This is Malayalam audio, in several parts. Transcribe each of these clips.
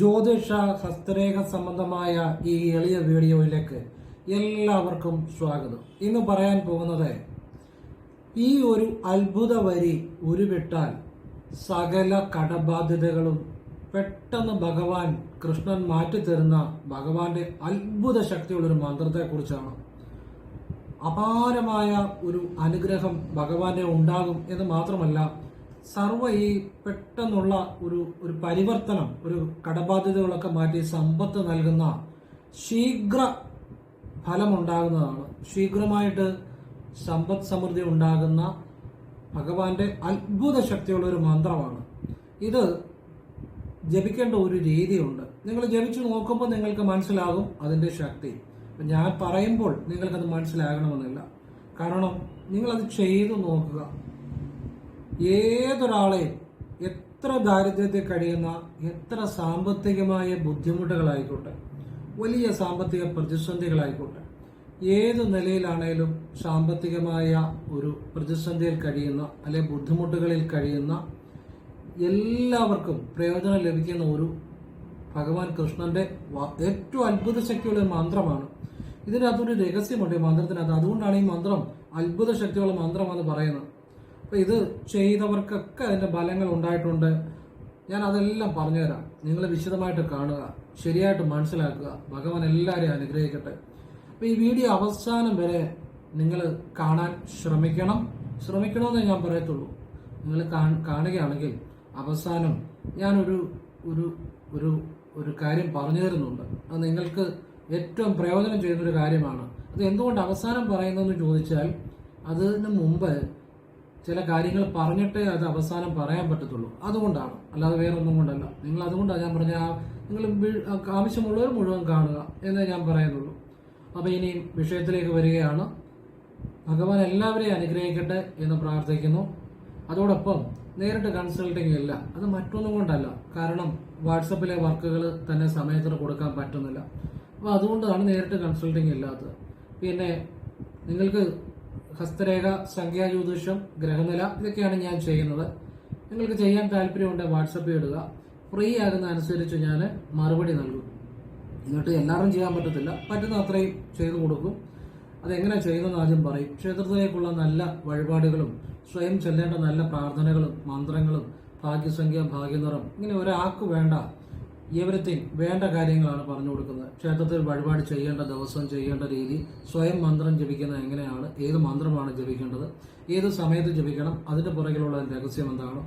ജ്യോതിഷ ഹസ്തരേഖ സംബന്ധമായ ഈ എളിയ വീഡിയോയിലേക്ക് എല്ലാവർക്കും സ്വാഗതം. ഇന്ന് പറയാൻ പോകുന്നത് ഈ ഒരു അത്ഭുത വരി ഉരുവിട്ടാൽ സകല കടബാധ്യതകളും പെട്ടെന്ന് ഭഗവാൻ കൃഷ്ണൻ മാറ്റിത്തരുന്ന ഭഗവാന്റെ അത്ഭുത ശക്തിയുള്ളൊരു മന്ത്രത്തെക്കുറിച്ചാണ്. അപാരമായ ഒരു അനുഗ്രഹം ഭഗവാന്റെ ഉണ്ടാകും എന്ന് മാത്രമല്ല സർവ ഈ പെട്ടെന്നുള്ള ഒരു ഒരു പരിവർത്തനം ഒരു കടബാധ്യതകളൊക്കെ മാറ്റി സമ്പത്ത് നൽകുന്ന ശീഘ്ര ഫലമുണ്ടാകുന്നതാണ്. ശീഘ്രമായിട്ട് സമ്പത്ത് സമൃദ്ധി ഉണ്ടാകുന്ന ഭഗവാന്റെ അത്ഭുത ശക്തിയുള്ള ഒരു മന്ത്രമാണ്. ഇത് ജപിക്കേണ്ട ഒരു രീതിയുണ്ട്. നിങ്ങൾ ജപിച്ചു നോക്കുമ്പോൾ നിങ്ങൾക്ക് മനസ്സിലാകും അതിന്റെ ശക്തി. ഞാൻ പറയുമ്പോൾ നിങ്ങൾക്കത് മനസ്സിലാകണമെന്നില്ല. കാരണം നിങ്ങളത് ചെയ്തു നോക്കുക. ഏതൊരാളെയും എത്ര ദാരിദ്ര്യത്തിൽ കഴിയുന്ന എത്ര സാമ്പത്തികമായ ബുദ്ധിമുട്ടുകളായിക്കോട്ടെ വലിയ സാമ്പത്തിക പ്രതിസന്ധികളായിക്കോട്ടെ ഏത് നിലയിലാണേലും സാമ്പത്തികമായ ഒരു പ്രതിസന്ധിയിൽ കഴിയുന്ന അല്ലെ ബുദ്ധിമുട്ടുകളിൽ കഴിയുന്ന എല്ലാവർക്കും പ്രയോജനം ലഭിക്കുന്ന ഒരു ഭഗവാൻ കൃഷ്ണന്റെ ഏറ്റവും അത്ഭുത ശക്തിയുള്ള മന്ത്രമാണ്. ഇതിനകത്തൊരു രഹസ്യമുണ്ട് ഈ മന്ത്രത്തിനകത്ത്. അതുകൊണ്ടാണ് ഈ മന്ത്രം അത്ഭുത ശക്തിയുള്ള മന്ത്രമെന്ന് പറയുന്നത്. അപ്പൊ ഇത് ചെയ്തവർക്കൊക്കെ അതിന്റെ ഫലങ്ങൾ ഉണ്ടായിട്ടുണ്ട്. ഞാൻ അതെല്ലാം പറഞ്ഞുതരാം. നിങ്ങൾ വിശദമായിട്ട് കാണുക ശരിയായിട്ട് മനസ്സിലാക്കുക. ഭഗവാൻ എല്ലാവരെയും അനുഗ്രഹിക്കട്ടെ. അപ്പൊ ഈ വീഡിയോ അവസാനം വരെ നിങ്ങൾ കാണാൻ ശ്രമിക്കണം. ശ്രമിക്കണമെന്നേ ഞാൻ പറയത്തുള്ളൂ. നിങ്ങൾ കാണുകയാണെങ്കിൽ അവസാനം ഞാനൊരു ഒരു ഒരു ഒരു കാര്യം പറഞ്ഞു തരുന്നുണ്ട്. അത് നിങ്ങൾക്ക് ഏറ്റവും പ്രയോജനം ചെയ്യുന്നൊരു കാര്യമാണ്. അത് എന്തുകൊണ്ട് അവസാനം പറയുന്നതെന്ന് ചോദിച്ചാൽ അതിന് മുമ്പ് ചില കാര്യങ്ങൾ പറഞ്ഞിട്ടേ അത് അവസാനം പറയാൻ പറ്റത്തുള്ളൂ. അതുകൊണ്ടാണ്. അല്ലാതെ വേറെ ഒന്നും കൊണ്ടല്ല. നിങ്ങൾ അതുകൊണ്ടാണ് ഞാൻ പറഞ്ഞ നിങ്ങൾ ആവശ്യമുള്ളവർ മുഴുവൻ കാണുക എന്നേ ഞാൻ പറയുന്നുള്ളൂ. അപ്പോൾ ഇനി വിഷയത്തിലേക്ക് വരികയാണ്. ഭഗവാൻ എല്ലാവരെയും അനുഗ്രഹിക്കട്ടെ എന്ന് പ്രാർത്ഥിക്കുന്നു. അതോടൊപ്പം നേരിട്ട് കൺസൾട്ടിങ് ഇല്ല. അത് മറ്റൊന്നും കൊണ്ടല്ല. കാരണം വാട്സപ്പിലെ വർക്കുകൾ തന്നെ സമയത്തിന് കൊടുക്കാൻ പറ്റുന്നില്ല. അപ്പോൾ അതുകൊണ്ടാണ് നേരിട്ട് കൺസൾട്ടിങ് ഇല്ലാത്തത്. പിന്നെ നിങ്ങൾക്ക് ഹസ്തരേഖ സംഖ്യാ ജ്യോതിഷം ഗ്രഹനില ഇതൊക്കെയാണ് ഞാൻ ചെയ്യുന്നത്. നിങ്ങൾക്ക് ചെയ്യാൻ താല്പര്യമുണ്ടെങ്കിൽ വാട്സപ്പിൽ ഇടുക. ഫ്രീ ആകുന്ന അനുസരിച്ച് ഞാൻ മറുപടി നൽകും. എന്നിട്ട് എല്ലാവരും ചെയ്യാൻ പറ്റത്തില്ല. പറ്റുന്ന അത്രയും ചെയ്തു കൊടുക്കും. അതെങ്ങനെ ചെയ്യുന്നതെന്ന് ആദ്യം പറയും. ക്ഷേത്രത്തിലേക്കുള്ള നല്ല വഴിപാടുകളും സ്വയം ചെല്ലേണ്ട നല്ല പ്രാർത്ഥനകളും മന്ത്രങ്ങളും ഭാഗ്യസംഖ്യ ഭാഗ്യനിറം ഇങ്ങനെ ഒരാൾക്ക് വേണ്ട എവരിത്തിങ് വേണ്ട കാര്യങ്ങളാണ് പറഞ്ഞു കൊടുക്കുന്നത്. ക്ഷേത്രത്തിൽ വഴിപാട് ചെയ്യേണ്ട ദിവസം ചെയ്യേണ്ട രീതി സ്വയം മന്ത്രം ജപിക്കുന്നത് എങ്ങനെയാണ് ഏത് മന്ത്രമാണ് ജപിക്കേണ്ടത് ഏത് സമയത്ത് ജപിക്കണം അതിന്റെ പുറകിലുള്ള രഹസ്യം എന്താണ്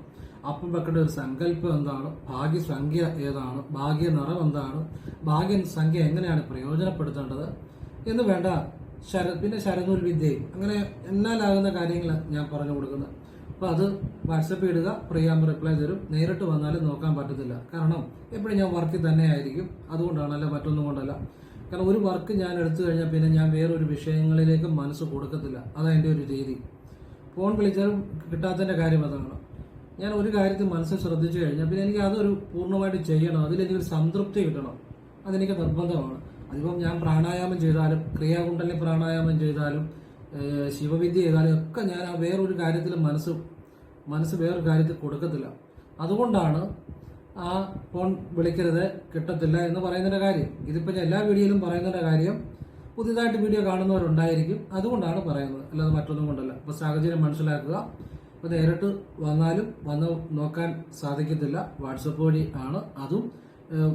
അപ്പം വെക്കേണ്ട ഒരു സങ്കല്പം എന്താണ് ഭാഗ്യസംഖ്യ ഏതാണ് ഭാഗ്യ നിറം എന്താണ് ഭാഗ്യ സംഖ്യ എങ്ങനെയാണ് പ്രയോജനപ്പെടുത്തേണ്ടത് എന്ന് വേണ്ട ശര പിന്നെ ശരനൂൽ വിദ്യയും. അങ്ങനെ എന്നാലാകുന്ന കാര്യങ്ങൾ ഞാൻ പറഞ്ഞു കൊടുക്കുന്നത്. അപ്പോൾ അത് വാട്സപ്പ് ഇടുക പ്രിയാമ്പ് റിപ്ലൈ തരും. നേരിട്ട് വന്നാലും നോക്കാൻ പറ്റത്തില്ല. കാരണം എപ്പോഴും ഞാൻ വർക്കിൽ തന്നെ ആയിരിക്കും. അതുകൊണ്ടാണ് അല്ല മറ്റൊന്നും കൊണ്ടല്ല. കാരണം ഒരു വർക്ക് ഞാൻ എടുത്തു കഴിഞ്ഞാൽ പിന്നെ ഞാൻ വേറൊരു വിഷയങ്ങളിലേക്ക് മനസ്സ് കൊടുക്കത്തില്ല. അതാണ് എന്റെ ഒരു രീതി. ഫോൺ വിളിച്ചാലും കിട്ടാത്തതിന്റെ കാര്യം അതാണ്. ഞാൻ ഒരു കാര്യത്തിൽ മനസ്സ് ശ്രദ്ധിച്ചു കഴിഞ്ഞാൽ പിന്നെ എനിക്ക് അതൊരു പൂർണമായിട്ട് ചെയ്യണം. അതിലെനിക്കൊരു സംതൃപ്തി കിട്ടണം. അതെനിക്ക് നിർബന്ധമാണ്. അതിപ്പം ഞാൻ പ്രാണായാമം ചെയ്താലും ക്രിയാകുണ്ടലി പ്രാണായാമം ചെയ്താലും ശിവവിദ്യ ചെയ്താലും ഒക്കെ ഞാൻ ആ വേറൊരു കാര്യത്തിൽ മനസ്സ് മനസ്സ് വേറൊരു കാര്യത്തിൽ കൊടുക്കത്തില്ല. അതുകൊണ്ടാണ് ആ ഫോൺ വിളിക്കരുത് കിട്ടത്തില്ല എന്ന് പറയുന്നതിന്റെ കാര്യം. ഇതിപ്പോൾ എല്ലാ വീഡിയോയിലും പറയുന്നതിന്റെ കാര്യം പുതിയതായിട്ട് വീഡിയോ കാണുന്നവരുണ്ടായിരിക്കും. അതുകൊണ്ടാണ് പറയുന്നത്. അല്ലാതെ മറ്റൊന്നും കൊണ്ടല്ല. അപ്പോൾ സാഹചര്യം മനസ്സിലാക്കുക. അപ്പോൾ നേരിട്ട് വന്നാലും വന്ന് നോക്കാൻ സാധിക്കത്തില്ല. വാട്സപ്പ് വഴി ആണ്. അതും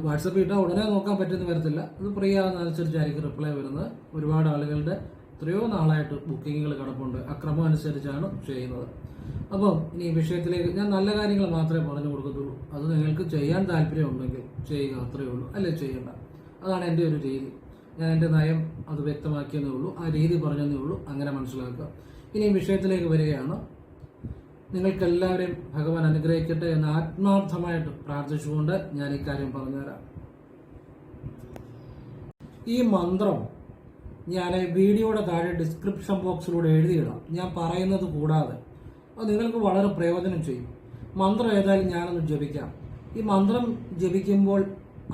വാട്സപ്പ് ഇട്ടാൽ ഉടനെ നോക്കാൻ പറ്റുന്ന വരത്തില്ല. അത് ഫ്രീ ആകുന്നതനുസരിച്ചായിരിക്കും റിപ്ലൈ വരുന്നത്. ഒരുപാട് ആളുകളുടെ എത്രയോ നാളായിട്ട് ബുക്കിങ്ങുകൾ കിടപ്പുണ്ട്. അക്രമം അനുസരിച്ചാണ് ചെയ്യുന്നത്. അപ്പോൾ ഇനി വിഷയത്തിലേക്ക് ഞാൻ നല്ല കാര്യങ്ങൾ മാത്രമേ പറഞ്ഞു കൊടുക്കത്തുള്ളൂ. അത് നിങ്ങൾക്ക് ചെയ്യാൻ താല്പര്യമുണ്ടെങ്കിൽ ചെയ്യുക അത്രയേ ഉള്ളൂ. അല്ലെ ചെയ്യണ്ട. അതാണ് എന്റെ ഒരു രീതി. ഞാൻ എന്റെ നയം അത് വ്യക്തമാക്കിയെന്നേ ഉള്ളൂ. ആ രീതി പറഞ്ഞതേ ഉള്ളൂ. അങ്ങനെ മനസ്സിലാക്കുക. ഇനി വിഷയത്തിലേക്ക് വരികയാണ്. നിങ്ങൾക്കെല്ലാവരെയും ഭഗവാൻ അനുഗ്രഹിക്കട്ടെ എന്ന് ആത്മാർത്ഥമായിട്ട് പ്രാർത്ഥിച്ചുകൊണ്ട് ഞാൻ ഇക്കാര്യം പറഞ്ഞുതരാം. ഈ മന്ത്രം ഞാൻ വീഡിയോയുടെ താഴെ ഡിസ്ക്രിപ്ഷൻ ബോക്സിലൂടെ എഴുതിയിടാം. ഞാൻ പറയുന്നത് കൂടാതെ അത് നിങ്ങൾക്ക് വളരെ പ്രയോജനം ചെയ്യും. മന്ത്രം ഏതായാലും ഞാനൊന്ന് ജപിക്കാം. ഈ മന്ത്രം ജപിക്കുമ്പോൾ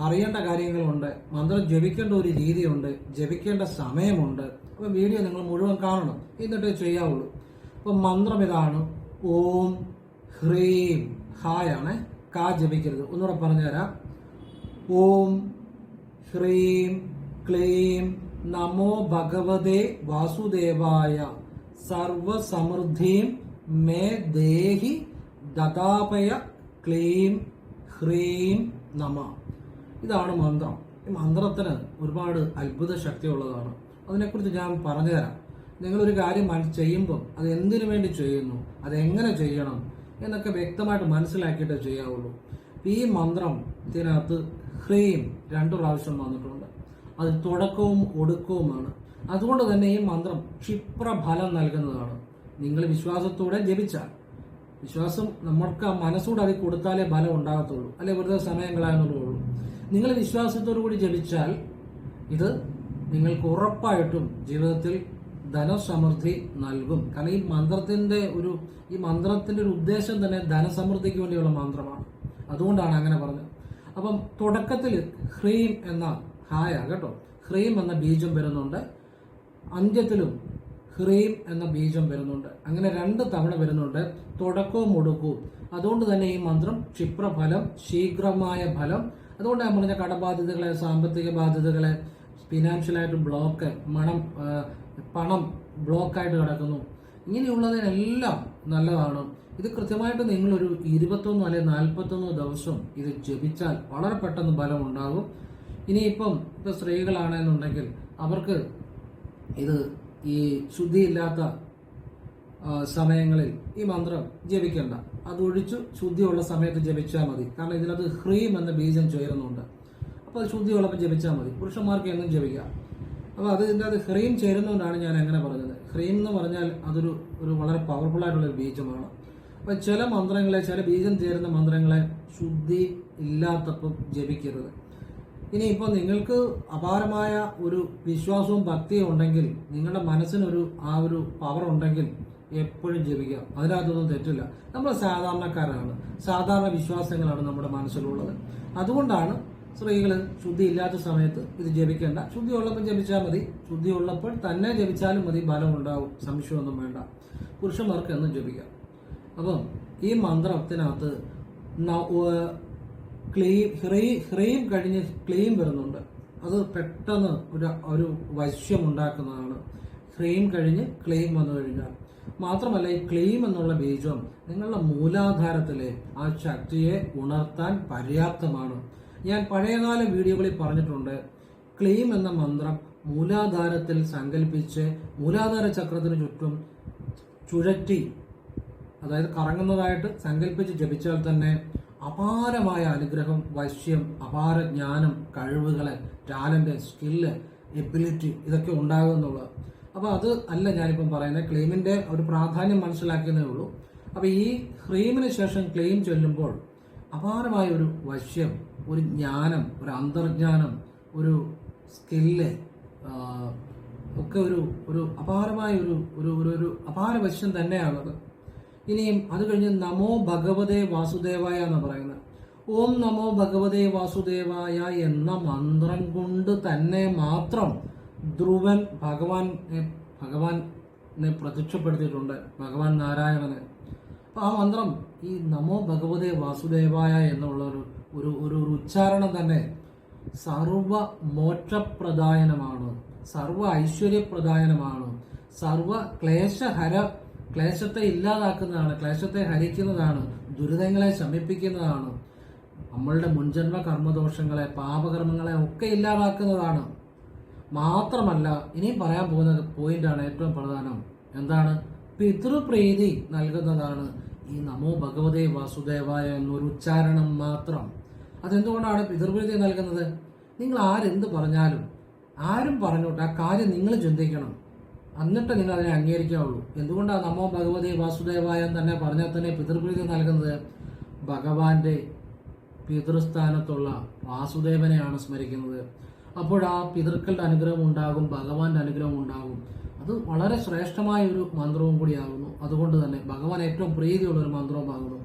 അറിയേണ്ട കാര്യങ്ങളുണ്ട് മന്ത്രം ജപിക്കേണ്ട ഒരു രീതിയുണ്ട് ജപിക്കേണ്ട സമയമുണ്ട്. അപ്പോൾ വീഡിയോ നിങ്ങൾ മുഴുവൻ കാണണം. എന്നിട്ടേ ചെയ്യാവുള്ളൂ. അപ്പോൾ മന്ത്രം ഇതാണ്. ഓം ഹ്രീം. ഹായാണ്. കാ ജപിക്കരുത്. ഒന്നുകൂടെ പറഞ്ഞുതരാം. ഓം ഹ്രീം ക്ലീം നമോ ഭഗവതേ വാസുദേവായ സർവസമൃദ്ധിം മേ ദേഹി ദതാപയ ക്ലീം ഹ്രീം നമ. ഇതാണ് മന്ത്രം. ഈ മന്ത്രത്തിന് ഒരുപാട് അത്ഭുത ശക്തിയുള്ളതാണ്. അതിനെക്കുറിച്ച് ഞാൻ പറഞ്ഞുതരാം. നിങ്ങളൊരു കാര്യം ചെയ്യുമ്പോൾ അത് എന്തിനു വേണ്ടി ചെയ്യുന്നു? എങ്ങനെ ചെയ്യണം? എന്നൊക്കെ വ്യക്തമായിട്ട് മനസ്സിലാക്കിയിട്ട് ചെയ്യാവുള്ളൂ. ഈ മന്ത്രം ഇതിനകത്ത് ഹ്രീം രണ്ടു പ്രാവശ്യം വന്നിട്ടുണ്ട്. അത് തുടക്കവും ഒടുക്കവുമാണ്. അതുകൊണ്ട് തന്നെ ഈ മന്ത്രം ക്ഷിപ്രഫലം നൽകുന്നതാണ്. നിങ്ങൾ വിശ്വാസത്തോടെ ജപിച്ചാൽ. വിശ്വാസം നമ്മൾക്ക് ആ മനസ്സോട് അത് കൊടുത്താലേ ഫലം ഉണ്ടാകത്തുള്ളൂ. അല്ലെ വെറുതെ സമയം ഉള്ളൂ നിങ്ങൾ വിശ്വാസത്തോടു കൂടി ജപിച്ചാൽ ഇത് നിങ്ങൾക്ക് ഉറപ്പായിട്ടും ജീവിതത്തിൽ ധനസമൃദ്ധി നൽകും. കാരണം ഈ മന്ത്രത്തിന്റെ ഒരു ഈ മന്ത്രത്തിന്റെ ഒരു ഉദ്ദേശം തന്നെ ധനസമൃദ്ധിക്ക് വേണ്ടിയുള്ള മന്ത്രമാണ്. അതുകൊണ്ടാണ് അങ്ങനെ പറഞ്ഞത്. അപ്പം തുടക്കത്തിൽ ഹ്രീം എന്ന ഹായ കേട്ടോ. ഹ്രീം എന്ന ബീജം വരുന്നുണ്ട്. അന്ത്യത്തിലും ഹ്രീം എന്ന ബീജം വരുന്നുണ്ട്. അങ്ങനെ രണ്ട് തവണ വരുന്നുണ്ട്. തുടക്കവും ഒടുക്കവും അതുകൊണ്ട് തന്നെ ഈ മന്ത്രം ക്ഷിപ്രഫലം ശീഘ്രമായ ഫലം. അതുകൊണ്ട് ഞാൻ പറഞ്ഞ കടബാധ്യതകളെ സാമ്പത്തിക ബാധ്യതകളെ ഫിനാൻഷ്യലായിട്ട് ബ്ലോക്ക് മണം പണം ബ്ലോക്കായിട്ട് കിടക്കുന്നു. ഇങ്ങനെയുള്ളതിനെല്ലാം നല്ലതാണ്. ഇത് കൃത്യമായിട്ട് നിങ്ങളൊരു ഇരുപത്തൊന്നോ അല്ലെങ്കിൽ നാൽപ്പത്തൊന്നോ ദിവസം ഇത് ജപിച്ചാൽ വളരെ പെട്ടെന്ന് ഫലം ഉണ്ടാകും ഇനിയിപ്പം ഇപ്പൊ സ്ത്രീകളാണെന്നുണ്ടെങ്കിൽ അവർക്ക് ഇത് ഈ ശുദ്ധിയില്ലാത്ത സമയങ്ങളിൽ ഈ മന്ത്രം ജപിക്കേണ്ട. അതൊഴിച്ചു ശുദ്ധിയുള്ള സമയത്ത് ജപിച്ചാൽ മതി. കാരണം ഇതിനകത്ത് ഹ്രീം എന്ന ബീജം ചേരുന്നുണ്ട്. അപ്പോൾ അത് ശുദ്ധിയുള്ളപ്പോൾ ജപിച്ചാൽ മതി. പുരുഷന്മാർക്ക് എന്നും ജപിക്കാം. അപ്പോൾ അത് ഇതിന്റെ അത് ഹ്രീം ചേരുന്നതുകൊണ്ടാണ് ഞാൻ അങ്ങനെ പറഞ്ഞത്. ഹ്രീം എന്ന് പറഞ്ഞാൽ അതൊരു ഒരു വളരെ പവർഫുൾ ആയിട്ടുള്ള ഒരു ബീജമാണ്. അപ്പോൾ ചില മന്ത്രങ്ങളെ ചില ബീജം ചേരുന്ന മന്ത്രങ്ങളെ ശുദ്ധി ഇല്ലാത്തപ്പം ജപിക്കരുത്. ഇനി ഇപ്പോൾ നിങ്ങൾക്ക് അപാരമായ ഒരു വിശ്വാസവും ഭക്തിയും ഉണ്ടെങ്കിൽ നിങ്ങളുടെ മനസ്സിനൊരു ആ ഒരു പവർ ഉണ്ടെങ്കിൽ എപ്പോഴും ജപിക്കാം അതിനകത്തൊന്നും തെറ്റില്ല. നമ്മൾ സാധാരണക്കാരാണ്. സാധാരണ വിശ്വാസങ്ങളാണ് നമ്മുടെ മനസ്സിലുള്ളത്. അതുകൊണ്ടാണ് സ്ത്രീകൾ ശുദ്ധി ഇല്ലാത്ത സമയത്ത് ഇത് ജപിക്കേണ്ട. ശുദ്ധി ഉള്ളപ്പോൾ ജപിച്ചാൽ മതി. ശുദ്ധി ഉള്ളപ്പോൾ തന്നെ ജപിച്ചാലും മതി. ബലം ഉണ്ടാവും. സംശയമൊന്നും വേണ്ട. പുരുഷന്മാർക്ക് എന്നും ജപിക്കാം. അപ്പം ഈ മന്ത്രത്തിനകത്ത് ന- ഹ്രെയിം ഹ്രെയിം ഹ്രീ ഹ്രീം കഴിഞ്ഞ് ക്ലെയിം വരുന്നുണ്ട്. അത് പെട്ടെന്ന് ഒരു ഒരു വശ്യം ഉണ്ടാക്കുന്നതാണ് ഹ്രീം കഴിഞ്ഞ് ക്ലെയിം വന്നു കഴിഞ്ഞാൽ. മാത്രമല്ല ഈ ക്ലെയിം എന്നുള്ള ബീജം നിങ്ങളുടെ മൂലാധാരത്തിലെ ആ ശക്തിയെ ഉണർത്താൻ പര്യാപ്തമാണ്. ഞാൻ പഴയകാല വീഡിയോകളിൽ പറഞ്ഞിട്ടുണ്ട് ക്ലെയിം എന്ന മന്ത്രം മൂലാധാരത്തിൽ സങ്കല്പിച്ച് മൂലാധാര ചക്രത്തിന് ചുറ്റും ചുഴറ്റി അതായത് കറങ്ങുന്നതായിട്ട് സങ്കല്പിച്ച് ജപിച്ചാൽ തന്നെ അപാരമായ അനുഗ്രഹം വശ്യം അപാര ജ്ഞാനം കഴിവുകൾ ടാലന്റ് സ്കില്ല് എബിലിറ്റി ഇതൊക്കെ ഉണ്ടാകും എന്നുള്ളത്. അപ്പോൾ അത് അല്ല ഞാനിപ്പം പറയുന്നത്. ക്ലെയിമിന്റെ ഒരു പ്രാധാന്യം മനസ്സിലാക്കുന്നേ ഉള്ളൂ. അപ്പോൾ ഈ ക്ലെയിമിന് ശേഷം ക്ലെയിം ചൊല്ലുമ്പോൾ അപാരമായ ഒരു വശ്യം ഒരു ജ്ഞാനം ഒരു അന്തർജ്ഞാനം ഒരു സ്കില്ല് ഒക്കെ ഒരു ഒരു അപാരമായ ഒരു ഒരു ഒരു അപാര വശ്യം തന്നെയാണത്. ഇനിയും അത് കഴിഞ്ഞ് നമോ ഭഗവതേ വാസുദേവായ എന്ന് പറയുന്നത്. ഓം നമോ ഭഗവതേ വാസുദേവായ എന്ന മന്ത്രം കൊണ്ട് തന്നെ മാത്രം ധ്രുവൻ ഭഗവാൻ ഭഗവാനെ പ്രത്യക്ഷപ്പെടുത്തിയിട്ടുണ്ട്. ഭഗവാൻ നാരായണനെ. അപ്പൊ ആ മന്ത്രം ഈ നമോ ഭഗവതേ വാസുദേവായ എന്നുള്ള ഒരു ഒരു ഒരു ഉച്ചാരണം തന്നെ സർവ മോക്ഷപ്രദായനമാണ് സർവ ഐശ്വര്യപ്രദായനമാണ്. സർവ ക്ലേശഹര ക്ലേശത്തെ ഇല്ലാതാക്കുന്നതാണ് ക്ലേശത്തെ ഹരിക്കുന്നതാണ് ദുരിതങ്ങളെ ശമിപ്പിക്കുന്നതാണ്. നമ്മളുടെ മുൻജന്മ കർമ്മദോഷങ്ങളെ പാപകർമ്മങ്ങളെ ഒക്കെ ഇല്ലാതാക്കുന്നതാണ്. മാത്രമല്ല ഇനിയും പറയാൻ പോകുന്ന പോയിന്റാണ് ഏറ്റവും പ്രധാനം. എന്താണ്? പിതൃപ്രീതി നൽകുന്നതാണ്. ഈ നമോ ഭഗവതേ വാസുദേവായ എന്നൊരു ഉച്ചാരണം മാത്രം. അതെന്തുകൊണ്ടാണ് പിതൃപ്രീതി നൽകുന്നത്? നിങ്ങൾ ആരെന്ത് പറഞ്ഞാലും ആരും പറഞ്ഞോട്ടെ ആ കാര്യം നിങ്ങൾ ചിന്തിക്കണം. എന്നിട്ട് നിങ്ങൾ അതിനെ അംഗീകരിക്കാവുള്ളൂ. എന്തുകൊണ്ടാണ് നമ്മോ ഭഗവതി വാസുദേവായ തന്നെ പറഞ്ഞാൽ തന്നെ പിതൃപ്രീതി നൽകുന്നത്? ഭഗവാന്റെ പിതൃസ്ഥാനത്തുള്ള വാസുദേവനെയാണ് സ്മരിക്കുന്നത്. അപ്പോൾ ആ പിതൃക്കളുടെ അനുഗ്രഹം ഉണ്ടാകും ഭഗവാന്റെ അനുഗ്രഹം ഉണ്ടാകും. അത് വളരെ ശ്രേഷ്ഠമായ ഒരു മന്ത്രവും കൂടിയാകുന്നു. അതുകൊണ്ട് തന്നെ ഭഗവാൻ ഏറ്റവും പ്രീതിയുള്ള ഒരു മന്ത്രവുമാകുന്നു.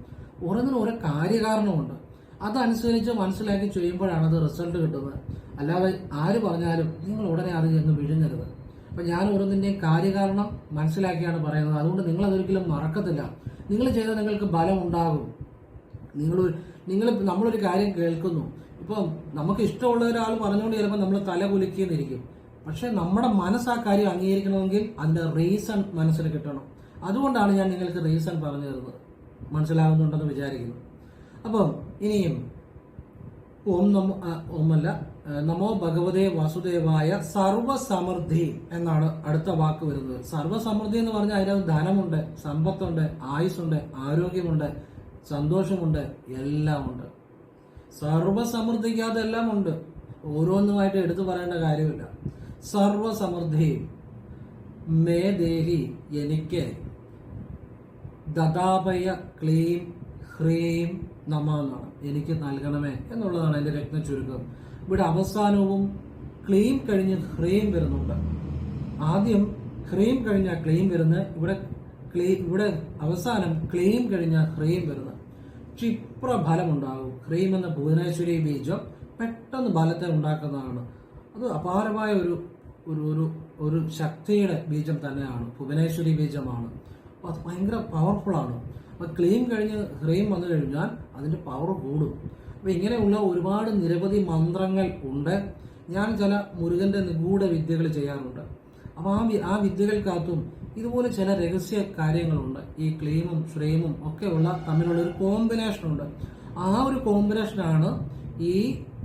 ഓരോന്നിനും ഓരോ കാര്യകാരണമുണ്ട്. അതനുസരിച്ച് മനസ്സിലാക്കി ചെയ്യുമ്പോഴാണ് അത് റിസൾട്ട് കിട്ടുന്നത്. അല്ലാതെ ആര് പറഞ്ഞാലും നിങ്ങൾ ഉടനെ അത് ചെന്ന് വിഴുങ്ങരുത്. അപ്പം ഞാൻ ഓരോന്നിന്റെയും കാര്യകാരണം മനസ്സിലാക്കിയാണ് പറയുന്നത്. അതുകൊണ്ട് നിങ്ങൾ അതൊരിക്കലും മറക്കത്തില്ല. നിങ്ങൾ ചെയ്താൽ നിങ്ങൾക്ക് ബലം ഉണ്ടാകും. നിങ്ങൾ നിങ്ങൾ നമ്മളൊരു കാര്യം കേൾക്കുന്നു. ഇപ്പം നമുക്ക് ഇഷ്ടമുള്ള ഒരാൾ പറഞ്ഞുകൊണ്ട് ചിലപ്പോൾ നമ്മൾ തല കുലുക്കിയെന്നിരിക്കും. പക്ഷെ നമ്മുടെ മനസ്സ് ആ കാര്യം അംഗീകരിക്കണമെങ്കിൽ അതിന്റെ റീസൺ മനസ്സിന് കിട്ടണം. അതുകൊണ്ടാണ് ഞാൻ നിങ്ങൾക്ക് റീസൺ പറഞ്ഞു തരുന്നത് മനസ്സിലാകുന്നുണ്ടെന്ന് വിചാരിക്കുന്നു. അപ്പം ഇനിയും ഓം നമോ ഓമല്ല നമോ ഭഗവതേ വാസുദേവായ സർവസമൃദ്ധി എന്നാണ് അടുത്ത വാക്ക് വരുന്നത്. സർവസമൃദ്ധി എന്ന് പറഞ്ഞാൽ അതിനകത്ത് ധനമുണ്ട് സമ്പത്തുണ്ട് ആയുസ്സുണ്ട് ആരോഗ്യമുണ്ട് സന്തോഷമുണ്ട് എല്ലാം ഉണ്ട് സർവസമൃദ്ധിക്ക് ഉണ്ട്. ഓരോന്നുമായിട്ട് എടുത്തു പറയേണ്ട കാര്യമില്ല. സർവസമൃദ്ധി മേ ദേഹി എനിക്ക് ദദാപയ ക്ലീം ഹ്രീം നമ എന്നാണ്. എനിക്ക് നൽകണമേ എന്നുള്ളതാണ് എന്റെ രത്ന ചുരുക്കം ഇവിടെ അവസാനവും ക്ലെയിം കഴിഞ്ഞ് ഹ്രീം വരുന്നുണ്ട്. ആദ്യം ഹ്രീം കഴിഞ്ഞ ക്ലെയിം വരുന്ന ഇവിടെ ക്ലെയിം ഇവിടെ അവസാനം ക്ലെയിം കഴിഞ്ഞ ഹ്രീം വരുന്നത് ക്ഷിപ്ര ഫലമുണ്ടാകും. ഹ്രീം എന്ന ഭുവനേശ്വരി ബീജം പെട്ടെന്ന് ഫലത്തെ ഉണ്ടാക്കുന്നതാണ്. അത് അപാരമായ ഒരു ഒരു ഒരു ഒരു ശക്തിയുടെ ബീജം തന്നെയാണ്. ഭുവനേശ്വരി ബീജമാണ്. അത് ഭയങ്കര പവർഫുൾ ആണ് അപ്പൊ ക്ലീം കഴിഞ്ഞ് ഹ്രീം വന്നു കഴിഞ്ഞാൽ അതിന്റെ പവർ കൂടും. അപ്പോൾ ഇങ്ങനെയുള്ള ഒരുപാട് നിരവധി മന്ത്രങ്ങൾ ഉണ്ട്. ഞാൻ ചില മുരുകന്റെ നിഗൂഢ വിദ്യകൾ ചെയ്യാറുണ്ട്. അപ്പോൾ ആ ആ വിദ്യകൾക്കകത്തും ഇതുപോലെ ചില രഹസ്യ കാര്യങ്ങളുണ്ട്. ഈ ക്ലീമും ഫ്രെയിമും ഒക്കെ ഉള്ള തമ്മിലുള്ള ഒരു കോമ്പിനേഷൻ ഉണ്ട്. ആ ഒരു കോമ്പിനേഷനാണ് ഈ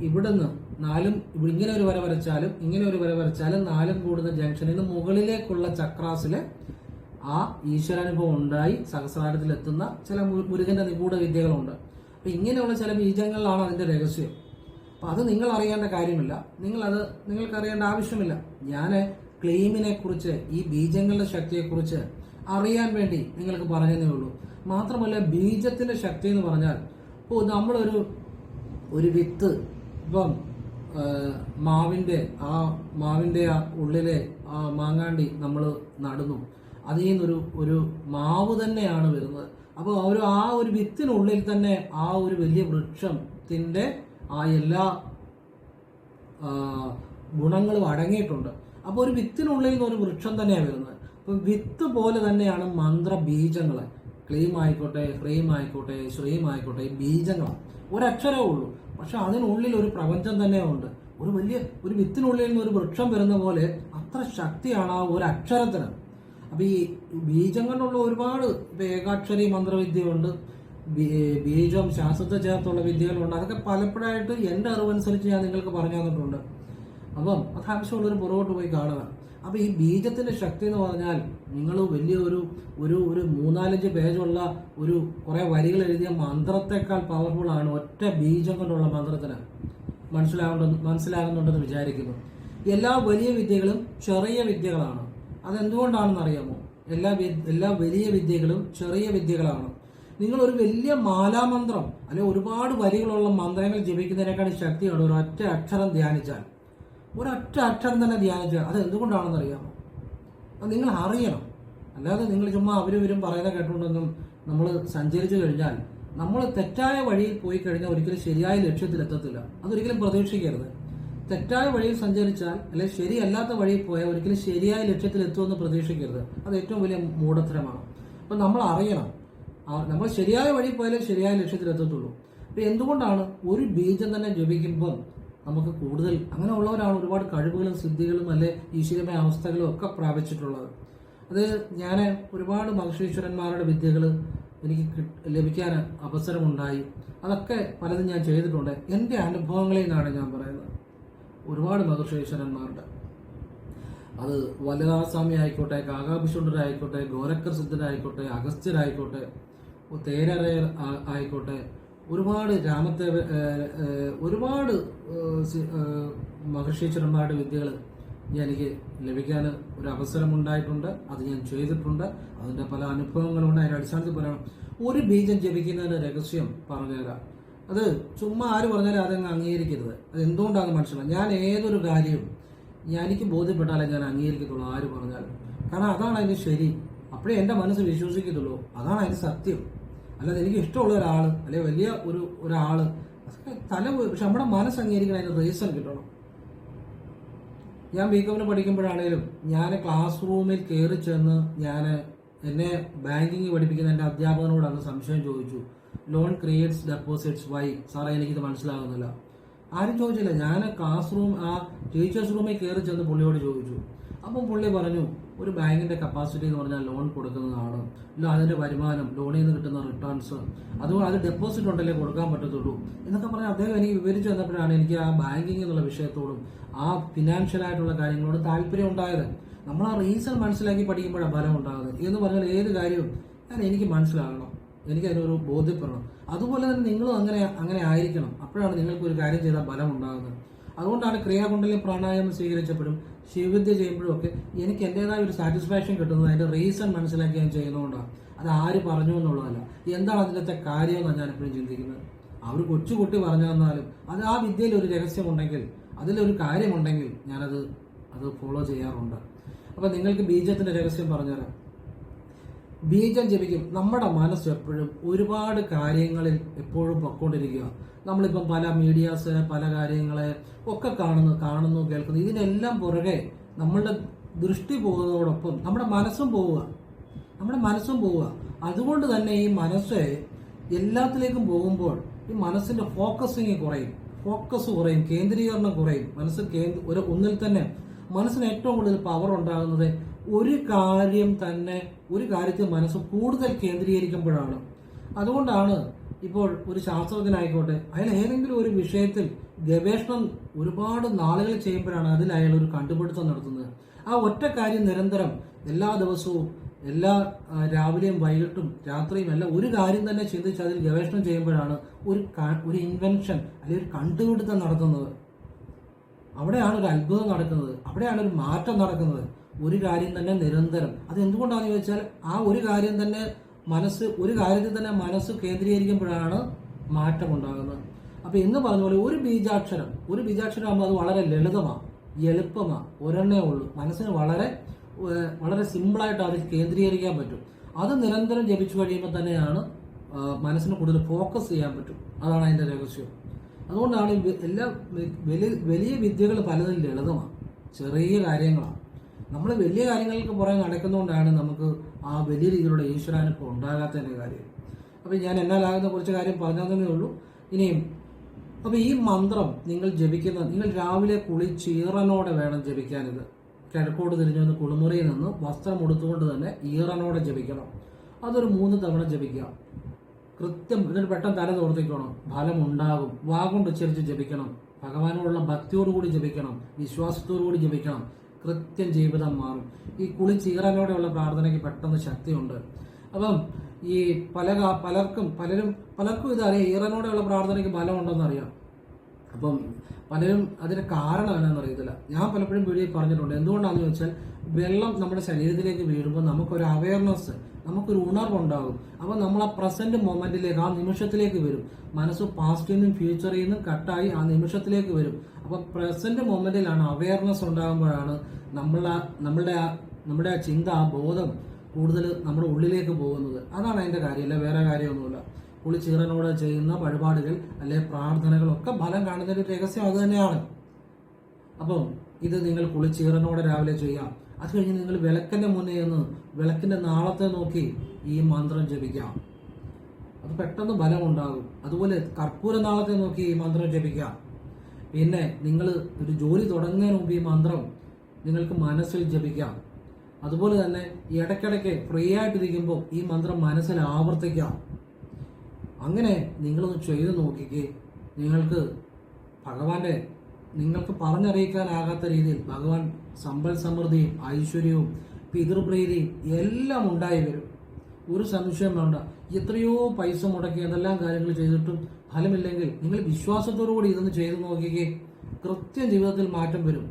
ഇവിടുന്ന് നാലും ഇങ്ങനെ ഒരു വര വരച്ചാലും ഇങ്ങനെ ഒരു വര വരച്ചാലും നാലും കൂടുന്ന ജംഗ്ഷനിൽ നിന്ന് മുകളിലേക്കുള്ള ചക്രാസിൽ ആ ഈശ്വരാനുഭവം ഉണ്ടായി സഹസ്രാരത്തിൽ എത്തുന്ന ചില മുരുകന്റെ നിഗൂഢ വിദ്യകളുണ്ട്. അപ്പൊ ഇങ്ങനെയുള്ള ചില ബീജങ്ങളിലാണ് അതിന്റെ രഹസ്യം. അപ്പൊ അത് നിങ്ങൾ അറിയേണ്ട കാര്യമില്ല. നിങ്ങൾ അത് നിങ്ങൾക്ക് അറിയേണ്ട ആവശ്യമില്ല. ഞാൻ ക്ലെയിമിനെ കുറിച്ച് ഈ ബീജങ്ങളുടെ ശക്തിയെക്കുറിച്ച് അറിയാൻ വേണ്ടി നിങ്ങൾക്ക് പറഞ്ഞതേ ഉള്ളൂ. മാത്രമല്ല ബീജത്തിന്റെ ശക്തി എന്ന് പറഞ്ഞാൽ ഇപ്പോൾ നമ്മളൊരു ഒരു വിത്ത് ഇപ്പം മാവിന്റെ ആ മാവിന്റെ ആ ഉള്ളിലെ ആ മാങ്ങാണ്ടി നമ്മൾ നടുന്നു. അതിൽ നിന്നൊരു ഒരു മാവ് തന്നെയാണ് വരുന്നത്. അപ്പോൾ ഒരു ആ ഒരു വിത്തിനുള്ളിൽ തന്നെ ആ ഒരു വലിയ വൃക്ഷത്തിന്റെ ആ എല്ലാ ഗുണങ്ങളും അടങ്ങിയിട്ടുണ്ട്. അപ്പോൾ ഒരു വിത്തിനുള്ളിൽ നിന്ന് ഒരു വൃക്ഷം തന്നെയാണ് വരുന്നത്. അപ്പം വിത്ത് പോലെ തന്നെയാണ് മന്ത്രബീജങ്ങൾ ക്ലീം ആയിക്കോട്ടെ ഹ്രീം ആയിക്കോട്ടെ ശ്രീം ആയിക്കോട്ടെ ബീജങ്ങളാണ് ഒരക്ഷരമേ ഉള്ളൂ. പക്ഷെ അതിനുള്ളിൽ ഒരു പ്രപഞ്ചം തന്നെ ഉണ്ട്. ഒരു വലിയ ഒരു വിത്തിനുള്ളിൽ നിന്ന് ഒരു വൃക്ഷം വരുന്ന പോലെ അത്ര ശക്തിയാണ് ആ ഒരു അക്ഷരത്തിന്. അപ്പൊ ഈ ബീജം കൊണ്ടുള്ള ഒരുപാട് ഏകാക്ഷരി മന്ത്രവിദ്യയുണ്ട്. ബീജം ശാസ്ത്രത്തെ ചേർത്തുള്ള വിദ്യകളുണ്ട്. അതൊക്കെ പലപ്പോഴായിട്ട് എന്റെ അറിവനുസരിച്ച് ഞാൻ നിങ്ങൾക്ക് പറഞ്ഞു തന്നിട്ടുണ്ട്. അപ്പം അത് ആവശ്യമുള്ളൊരു പുറകോട്ട് പോയി കാണുക. അപ്പോൾ ഈ ബീജത്തിന്റെ ശക്തി എന്ന് പറഞ്ഞാൽ നിങ്ങൾ വലിയ ഒരു ഒരു ഒരു മൂന്നാലഞ്ച് പേജുള്ള ഒരു കുറേ വരികൾ എഴുതിയ മന്ത്രത്തെക്കാൾ പവർഫുൾ ആണ് ഒറ്റ ബീജം കൊണ്ടുള്ള മന്ത്രത്തിന്. മനസ്സിലാവുന്നുണ്ട് മനസ്സിലാകുന്നുണ്ടെന്ന് വിചാരിക്കുന്നു. എല്ലാ വലിയ വിദ്യകളും ചെറിയ വിദ്യകളാണ്. അതെന്തുകൊണ്ടാണെന്ന് അറിയാമോ എല്ലാ എല്ലാ വലിയ വിദ്യകളും ചെറിയ വിദ്യകളാണ്. നിങ്ങൾ ഒരു വലിയ മാലാമന്ത്രം അല്ലെങ്കിൽ ഒരുപാട് വരികളുള്ള മന്ത്രങ്ങൾ ജപിക്കുന്നതിനേക്കാൾ ശക്തിയാണ് ഒരു ഒറ്റ അക്ഷരം ധ്യാനിച്ചാൽ. ഒരൊറ്റ അക്ഷരം തന്നെ ധ്യാനിച്ചാൽ അത് എന്തുകൊണ്ടാണെന്ന് അറിയാമോ അത് നിങ്ങൾ അറിയണം. അല്ലാതെ നിങ്ങൾ ചുമ്മാ അവരും ഇവരും പറയുന്ന കേട്ടുകൊണ്ടൊന്നും നമ്മൾ സഞ്ചരിച്ചു കഴിഞ്ഞാൽ നമ്മൾ തെറ്റായ വഴിയിൽ പോയി കഴിഞ്ഞാൽ ഒരിക്കലും ശരിയായ ലക്ഷ്യത്തിലെത്തത്തില്ല. അതൊരിക്കലും പ്രതീക്ഷിക്കരുത്. തെറ്റായ വഴിയിൽ സഞ്ചരിച്ചാൽ അല്ലെങ്കിൽ ശരിയല്ലാത്ത വഴിയിൽ പോയാൽ ഒരിക്കലും ശരിയായ ലക്ഷ്യത്തിൽ എത്തുമെന്ന് പ്രതീക്ഷിക്കരുത്. അത് ഏറ്റവും വലിയ മൂഢത്തരമാണ്. അപ്പം നമ്മൾ അറിയണം. നമ്മൾ ശരിയായ വഴി പോയാലേ ശരിയായ ലക്ഷ്യത്തിൽ എത്തത്തുള്ളൂ. അപ്പൊ എന്തുകൊണ്ടാണ് ഒരു ബീജം തന്നെ ജപിക്കുമ്പം നമുക്ക് കൂടുതൽ അങ്ങനെ ഉള്ളവരാണ് ഒരുപാട് കഴിവുകളും സിദ്ധികളും അല്ലെ ഈശ്വരമായ അവസ്ഥകളും ഒക്കെ പ്രാപിച്ചിട്ടുള്ളത്. അത് ഞാൻ ഒരുപാട് മഹർഷീശ്വരന്മാരുടെ വിദ്യകൾ എനിക്ക് ലഭിക്കാൻ അവസരമുണ്ടായി. അതൊക്കെ പലതും ഞാൻ ചെയ്തിട്ടുണ്ട്. എന്റെ അനുഭവങ്ങളിൽ നിന്നാണ് ഞാൻ പറയുന്നത്. ഒരുപാട് മഹർഷീശ്വരന്മാരുടെ അത് വലതാസ്വാമി ആയിക്കോട്ടെ കാകാഭിഷുണ്ടരായിക്കോട്ടെ ഗോരക്കർ സിദ്ധരായിക്കോട്ടെ അഗസ്ത്യരായിക്കോട്ടെ തേരറയർ ആയിക്കോട്ടെ ഒരുപാട് രാമത്തെ ഒരുപാട് മഹർഷീശ്വരന്മാരുടെ വിദ്യകൾ എനിക്ക് ലഭിക്കാൻ ഒരു അവസരം ഉണ്ടായിട്ടുണ്ട് അത് ഞാൻ ചെയ്തിട്ടുണ്ട് അതിന്റെ പല അനുഭവങ്ങളുണ്ട് അതിന്റെ അടിസ്ഥാനത്തിൽ പറയണം. ഒരു ബീജം ജപിക്കുന്നതിന്റെ രഹസ്യം പറഞ്ഞുതരാം. അത് ചുമ്മാ ആര് പറഞ്ഞാലും അതങ്ങ് അംഗീകരിക്കരുത്. അത് എന്തുകൊണ്ടാണ് മനസ്സിലാവും ഞാൻ ഏതൊരു കാര്യവും എനിക്ക് ബോധ്യപ്പെട്ടാലേ ഞാൻ അംഗീകരിക്കത്തുള്ളൂ ആര് പറഞ്ഞാലും. കാരണം അതാണ് അതിന് ശരി. അപ്പോഴേ എന്റെ മനസ്സ് വിശ്വസിക്കത്തുള്ളൂ. അതാണ് അതിന് സത്യം. അല്ലാതെ എനിക്ക് ഇഷ്ടമുള്ള ഒരാൾ അല്ലെങ്കിൽ വലിയ ഒരു ഒരാൾ തല പക്ഷെ നമ്മുടെ മനസ്സ് അംഗീകരിക്കണം അതിന് റീസൺ കിട്ടണം. ഞാൻ ബി കോമിന് പഠിക്കുമ്പോഴാണേലും ഞാൻ ക്ലാസ് റൂമിൽ കയറി ചെന്ന് ഞാൻ എന്നെ ബാങ്കിങ് പഠിപ്പിക്കുന്ന എന്റെ അധ്യാപകനോട് അന്ന് സംശയം ചോദിച്ചു. ലോൺ ക്രിയേറ്റ്സ് ഡെപ്പോസിറ്റ്സ് വൈ സാറേ എനിക്കിത് മനസ്സിലാകുന്നില്ല. ആരും ചോദിച്ചില്ല. ഞാൻ ക്ലാസ് റൂം ആ ടീച്ചേഴ്സ് റൂമിൽ കയറി ചെന്ന് പുള്ളിയോട് ചോദിച്ചു. അപ്പം പുള്ളി പറഞ്ഞു ഒരു ബാങ്കിന്റെ കപ്പാസിറ്റി എന്ന് പറഞ്ഞാൽ ലോൺ കൊടുക്കുന്നതാണ്. ഇല്ല അതിന്റെ വരുമാനം ലോണിൽ നിന്ന് കിട്ടുന്ന റിട്ടേൺസ് അതുകൊണ്ട് അത് ഡെപ്പോസിറ്റ് ഉണ്ടല്ലേ കൊടുക്കാൻ പറ്റത്തുള്ളൂ. എന്നൊക്കെ പറഞ്ഞാൽ അദ്ദേഹം എനിക്ക് വിവരിച്ചു തന്നപ്പോഴാണ് എനിക്ക് ആ ബാങ്കിങ് എന്നുള്ള വിഷയത്തോടും ആ ഫിനാൻഷ്യൽ ആയിട്ടുള്ള കാര്യങ്ങളോട് താല്പര്യം ഉണ്ടായത്. നമ്മൾ ആ റീസൺ മനസ്സിലാക്കി പഠിക്കുമ്പോഴാണ് ഫലം ഉണ്ടാകുന്നത്. എന്ന് പറഞ്ഞാൽ ഏത് കാര്യവും ഞാൻ എനിക്ക് മനസ്സിലാകണം. എനിക്ക് അതിനൊരു ബോധ്യപ്പെടണം. അതുപോലെ തന്നെ നിങ്ങളും അങ്ങനെ അങ്ങനെ ആയിരിക്കണം. അപ്പോഴാണ് നിങ്ങൾക്ക് ഒരു കാര്യം ചെയ്താൽ ബലം ഉണ്ടാകുന്നത് അതുകൊണ്ടാണ് ക്രിയാകുണ്ടലി പ്രാണായാമം സ്വീകരിച്ചപ്പോഴും ശിവവിദ്യ ചെയ്യുമ്പോഴും ഒക്കെ എനിക്ക് എന്റെതായ ഒരു സാറ്റിസ്ഫാക്ഷൻ കിട്ടുന്നത് അതിന്റെ റീസൺ മനസ്സിലാക്കി ഞാൻ ചെയ്യുന്നതുകൊണ്ടാണ്. അത് ആര് പറഞ്ഞു എന്നുള്ളതല്ല. എന്താണ് അതിലത്തെ കാര്യം എന്നാണ് ഞാൻ എപ്പോഴും ചിന്തിക്കുന്നത് അവർ കൊച്ചുകുട്ടി പറഞ്ഞു തന്നാലും അത് ആ വിദ്യയിൽ ഒരു രഹസ്യമുണ്ടെങ്കിൽ അതിലൊരു കാര്യമുണ്ടെങ്കിൽ ഞാനത് അത് ഫോളോ ചെയ്യാറുണ്ട്. അപ്പം നിങ്ങൾക്ക് ബീജത്തിന്റെ രഹസ്യം പറഞ്ഞുതരാം. ബീജം ജപിക്കും. നമ്മുടെ മനസ്സ് എപ്പോഴും ഒരുപാട് കാര്യങ്ങളിൽ എപ്പോഴും പൊക്കോണ്ടിരിക്കുക. നമ്മളിപ്പം പല മീഡിയാസ് പല കാര്യങ്ങളെ ഒക്കെ കാണുന്നു കാണുന്നു കേൾക്കുന്നു. ഇതിനെല്ലാം പുറകെ നമ്മളുടെ ദൃഷ്ടി പോകുന്നതോടൊപ്പം നമ്മുടെ മനസ്സും പോവുക. നമ്മുടെ മനസ്സും പോവുക. അതുകൊണ്ട് തന്നെ ഈ മനസ്സ് എല്ലാത്തിലേക്കും പോകുമ്പോൾ ഈ മനസ്സിന്റെ ഫോക്കസിങ് കുറയും. ഫോക്കസ് കുറയും കേന്ദ്രീകരണം കുറയും. മനസ്സ് കേന്ദ്ര ഒരു ഒന്നിൽ തന്നെ മനസ്സിന് ഏറ്റവും കൂടുതൽ പവർ ഉണ്ടാകുന്നത് ഒരു കാര്യം തന്നെ ഒരു കാര്യത്തിൽ മനസ്സ് കൂടുതൽ കേന്ദ്രീകരിക്കുമ്പോഴാണ്. അതുകൊണ്ടാണ് ഇപ്പോൾ ഒരു ശാസ്ത്രജ്ഞനായിക്കോട്ടെ അയാൾ ഏതെങ്കിലും ഒരു വിഷയത്തിൽ ഗവേഷണം ഒരുപാട് നാളുകൾ ചെയ്യുമ്പോഴാണ് അതിൽ അയാൾ ഒരു കണ്ടുപിടുത്തം നടത്തുന്നത്. ആ ഒറ്റ കാര്യം നിരന്തരം എല്ലാ ദിവസവും എല്ലാ രാവിലെയും വൈകിട്ടും രാത്രിയും എല്ലാം ഒരു കാര്യം തന്നെ ചിന്തിച്ച് അതിൽ ഗവേഷണം ചെയ്യുമ്പോഴാണ് ഒരു ഒരു ഇൻവെൻഷൻ അല്ലെങ്കിൽ ഒരു കണ്ടുപിടുത്തം നടത്തുന്നത്. അവിടെയാണ് ഒരു അത്ഭുതം നടക്കുന്നത്. അവിടെയാണ് ഒരു മാറ്റം നടക്കുന്നത്. ഒരു കാര്യം തന്നെ നിരന്തരം. അത് എന്തുകൊണ്ടാണെന്ന് ചോദിച്ചാൽ ആ ഒരു കാര്യം തന്നെ മനസ്സ് ഒരു കാര്യത്തിൽ തന്നെ മനസ്സ് കേന്ദ്രീകരിക്കുമ്പോഴാണ് മാറ്റം ഉണ്ടാകുന്നത് അപ്പൊ എന്ന് പറഞ്ഞ പോലെ ഒരു ബീജാക്ഷരം ഒരു ബീജാക്ഷരം ആകുമ്പോൾ അത് വളരെ ലളിതമാണ് എളുപ്പമാണ് ഒരെണ്ണേ ഉള്ളൂ. മനസ്സിന് വളരെ വളരെ സിമ്പിളായിട്ട് അത് കേന്ദ്രീകരിക്കാൻ പറ്റും. അത് നിരന്തരം ജപിച്ചു കഴിയുമ്പോൾ തന്നെയാണ് മനസ്സിന് കൂടുതൽ ഫോക്കസ് ചെയ്യാൻ പറ്റും. അതാണ് അതിന്റെ രഹസ്യം. അതുകൊണ്ടാണ് എല്ലാ വലിയ വലിയ വിദ്യകൾ പലതും ലളിതമാണ് ചെറിയ കാര്യങ്ങളാണ് നമ്മൾ വലിയ കാര്യങ്ങൾക്ക് പുറകെ നടക്കുന്നതുകൊണ്ടാണ് നമുക്ക് ആ വലിയ രീതിയിലുള്ള ഈശ്വരാനുഭവം ഉണ്ടാകാത്തതിന്റെ കാര്യം. അപ്പോൾ ഞാൻ എന്നാലാകുന്ന കുറച്ച് കാര്യം പറഞ്ഞതന്നേ ഉള്ളൂ. ഇനിയും അപ്പോൾ ഈ മന്ത്രം നിങ്ങൾ ജപിക്കുന്ന നിങ്ങൾ രാവിലെ കുളിച്ചീറനോടെ വേണം ജപിക്കാനിത്. കിഴക്കോട് തിരിഞ്ഞു വന്ന് കുളിമുറിയിൽ നിന്ന് വസ്ത്രം ഉടുത്തുകൊണ്ട് തന്നെ ഈറനോടെ ജപിക്കണം. അതൊരു മൂന്ന് തവണ ജപിക്കുക. കൃത്യം എന്നിട്ട് പെട്ടെന്ന് തല തോർത്തിക്കണം ഫലം ഉണ്ടാകും വാഗൊണ്ട് ഉച്ചരിച്ച് ജപിക്കണം. ഭഗവാനോടുള്ള ഭക്തിയോടുകൂടി ജപിക്കണം. വിശ്വാസത്തോടുകൂടി ജപിക്കണം. കൃത്യം ജീവിതം മാറും. ഈ കുളി ചീറനോടെയുള്ള പ്രാർത്ഥനയ്ക്ക് പെട്ടെന്ന് ശക്തിയുണ്ട്. അപ്പം ഈ പല പലർക്കും പലരും പലർക്കും ഇതറിയാം ഈറനോടെയുള്ള പ്രാർത്ഥനയ്ക്ക് ബലമുണ്ടെന്ന് അറിയാം അപ്പം പലരും അതിന് കാരണം എന്നാന്ന് അറിയത്തില്ല. ഞാൻ പലപ്പോഴും വീഡിയോയിൽ പറഞ്ഞിട്ടുണ്ട്. എന്തുകൊണ്ടാണെന്ന് വെച്ചാൽ വെള്ളം നമ്മുടെ ശരീരത്തിലേക്ക് വീഴുമ്പോൾ നമുക്കൊരു അവയർനെസ് നമുക്കൊരു ഉണർവുണ്ടാകും. അപ്പോൾ നമ്മൾ ആ പ്രസന്റ് മൊമെന്റിലേക്ക് ആ നിമിഷത്തിലേക്ക് വരും. മനസ്സ് പാസ്റ്റിൽ നിന്നും ഫ്യൂച്ചറിൽ നിന്നും കട്ടായി ആ നിമിഷത്തിലേക്ക് വരും. അപ്പോൾ പ്രസന്റ് മൊമെന്റിലാണ് അവയർനെസ് ഉണ്ടാകുമ്പോഴാണ് നമ്മളെ നമ്മുടെ ആ നമ്മുടെ ആ ചിന്ത ആ ബോധം കൂടുതൽ നമ്മുടെ ഉള്ളിലേക്ക് പോകുന്നത്. അതാണ് അതിന്റെ കാര്യം. അല്ല? വേറെ കാര്യമൊന്നുമില്ല. പുളിച്ചീറനോട് ചെയ്യുന്ന വഴിപാടുകൾ അല്ലെ പ്രാർത്ഥനകളൊക്കെ ഫലം കാണുന്നതിന്റെ രഹസ്യം അത് തന്നെയാണ്. അപ്പം ഇത് നിങ്ങൾ കുളിച്ചീറനോടെ രാവിലെ ചെയ്യാം. അത് കഴിഞ്ഞ് നിങ്ങൾ വിളക്കിന്റെ മുന്നേ നിന്ന് വിളക്കിന്റെ നാളത്തെ നോക്കി ഈ മന്ത്രം ജപിക്കാം. അത് പെട്ടെന്ന് ഫലം ഉണ്ടാകും. അതുപോലെ കർപ്പൂര നാളത്തെ നോക്കി ഈ മന്ത്രം ജപിക്കാം. പിന്നെ നിങ്ങൾ ഒരു ജോലി തുടങ്ങുന്നതിന് മുമ്പ് ഈ മന്ത്രം നിങ്ങൾക്ക് മനസ്സിൽ ജപിക്കാം. അതുപോലെ തന്നെ ഇടയ്ക്കിടയ്ക്ക് ഫ്രീ ആയിട്ടിരിക്കുമ്പോൾ ഈ മന്ത്രം മനസ്സിൽ ആവർത്തിക്കാം. അങ്ങനെ നിങ്ങളൊന്ന് ചെയ്തു നോക്കിക്കേ. നിങ്ങൾക്ക് ഭഗവാന്റെ നിങ്ങൾക്ക് പറഞ്ഞറിയിക്കാനാകാത്ത രീതിയിൽ ഭഗവാൻ സമ്പൽ സമൃദ്ധിയും ഐശ്വര്യവും പിതൃപ്രീതിയും എല്ലാം ഉണ്ടായി വരും. ഒരു സംശയം വേണ്ട. എത്രയോ പൈസ മുടക്കി എന്തെല്ലാം കാര്യങ്ങൾ ചെയ്തിട്ടും ഫലമില്ലെങ്കിൽ നിങ്ങൾ വിശ്വാസത്തോടു കൂടി ഇതൊന്ന് ചെയ്തു നോക്കിക്കേ. കൃത്യം ജീവിതത്തിൽ മാറ്റം വരും.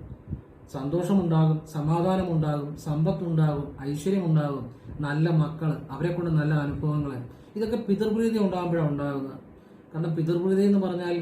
സന്തോഷമുണ്ടാകും സമാധാനമുണ്ടാകും സമ്പത്തുണ്ടാകും ഐശ്വര്യമുണ്ടാകും. നല്ല മക്കൾ അവരെ കൊണ്ട് നല്ല അനുഭവങ്ങൾ. ഇതൊക്കെ പിതൃപ്രീതി ഉണ്ടാകുമ്പോഴാണ് ഉണ്ടാകുന്നത്. കാരണം പിതൃപ്രീതി എന്ന് പറഞ്ഞാൽ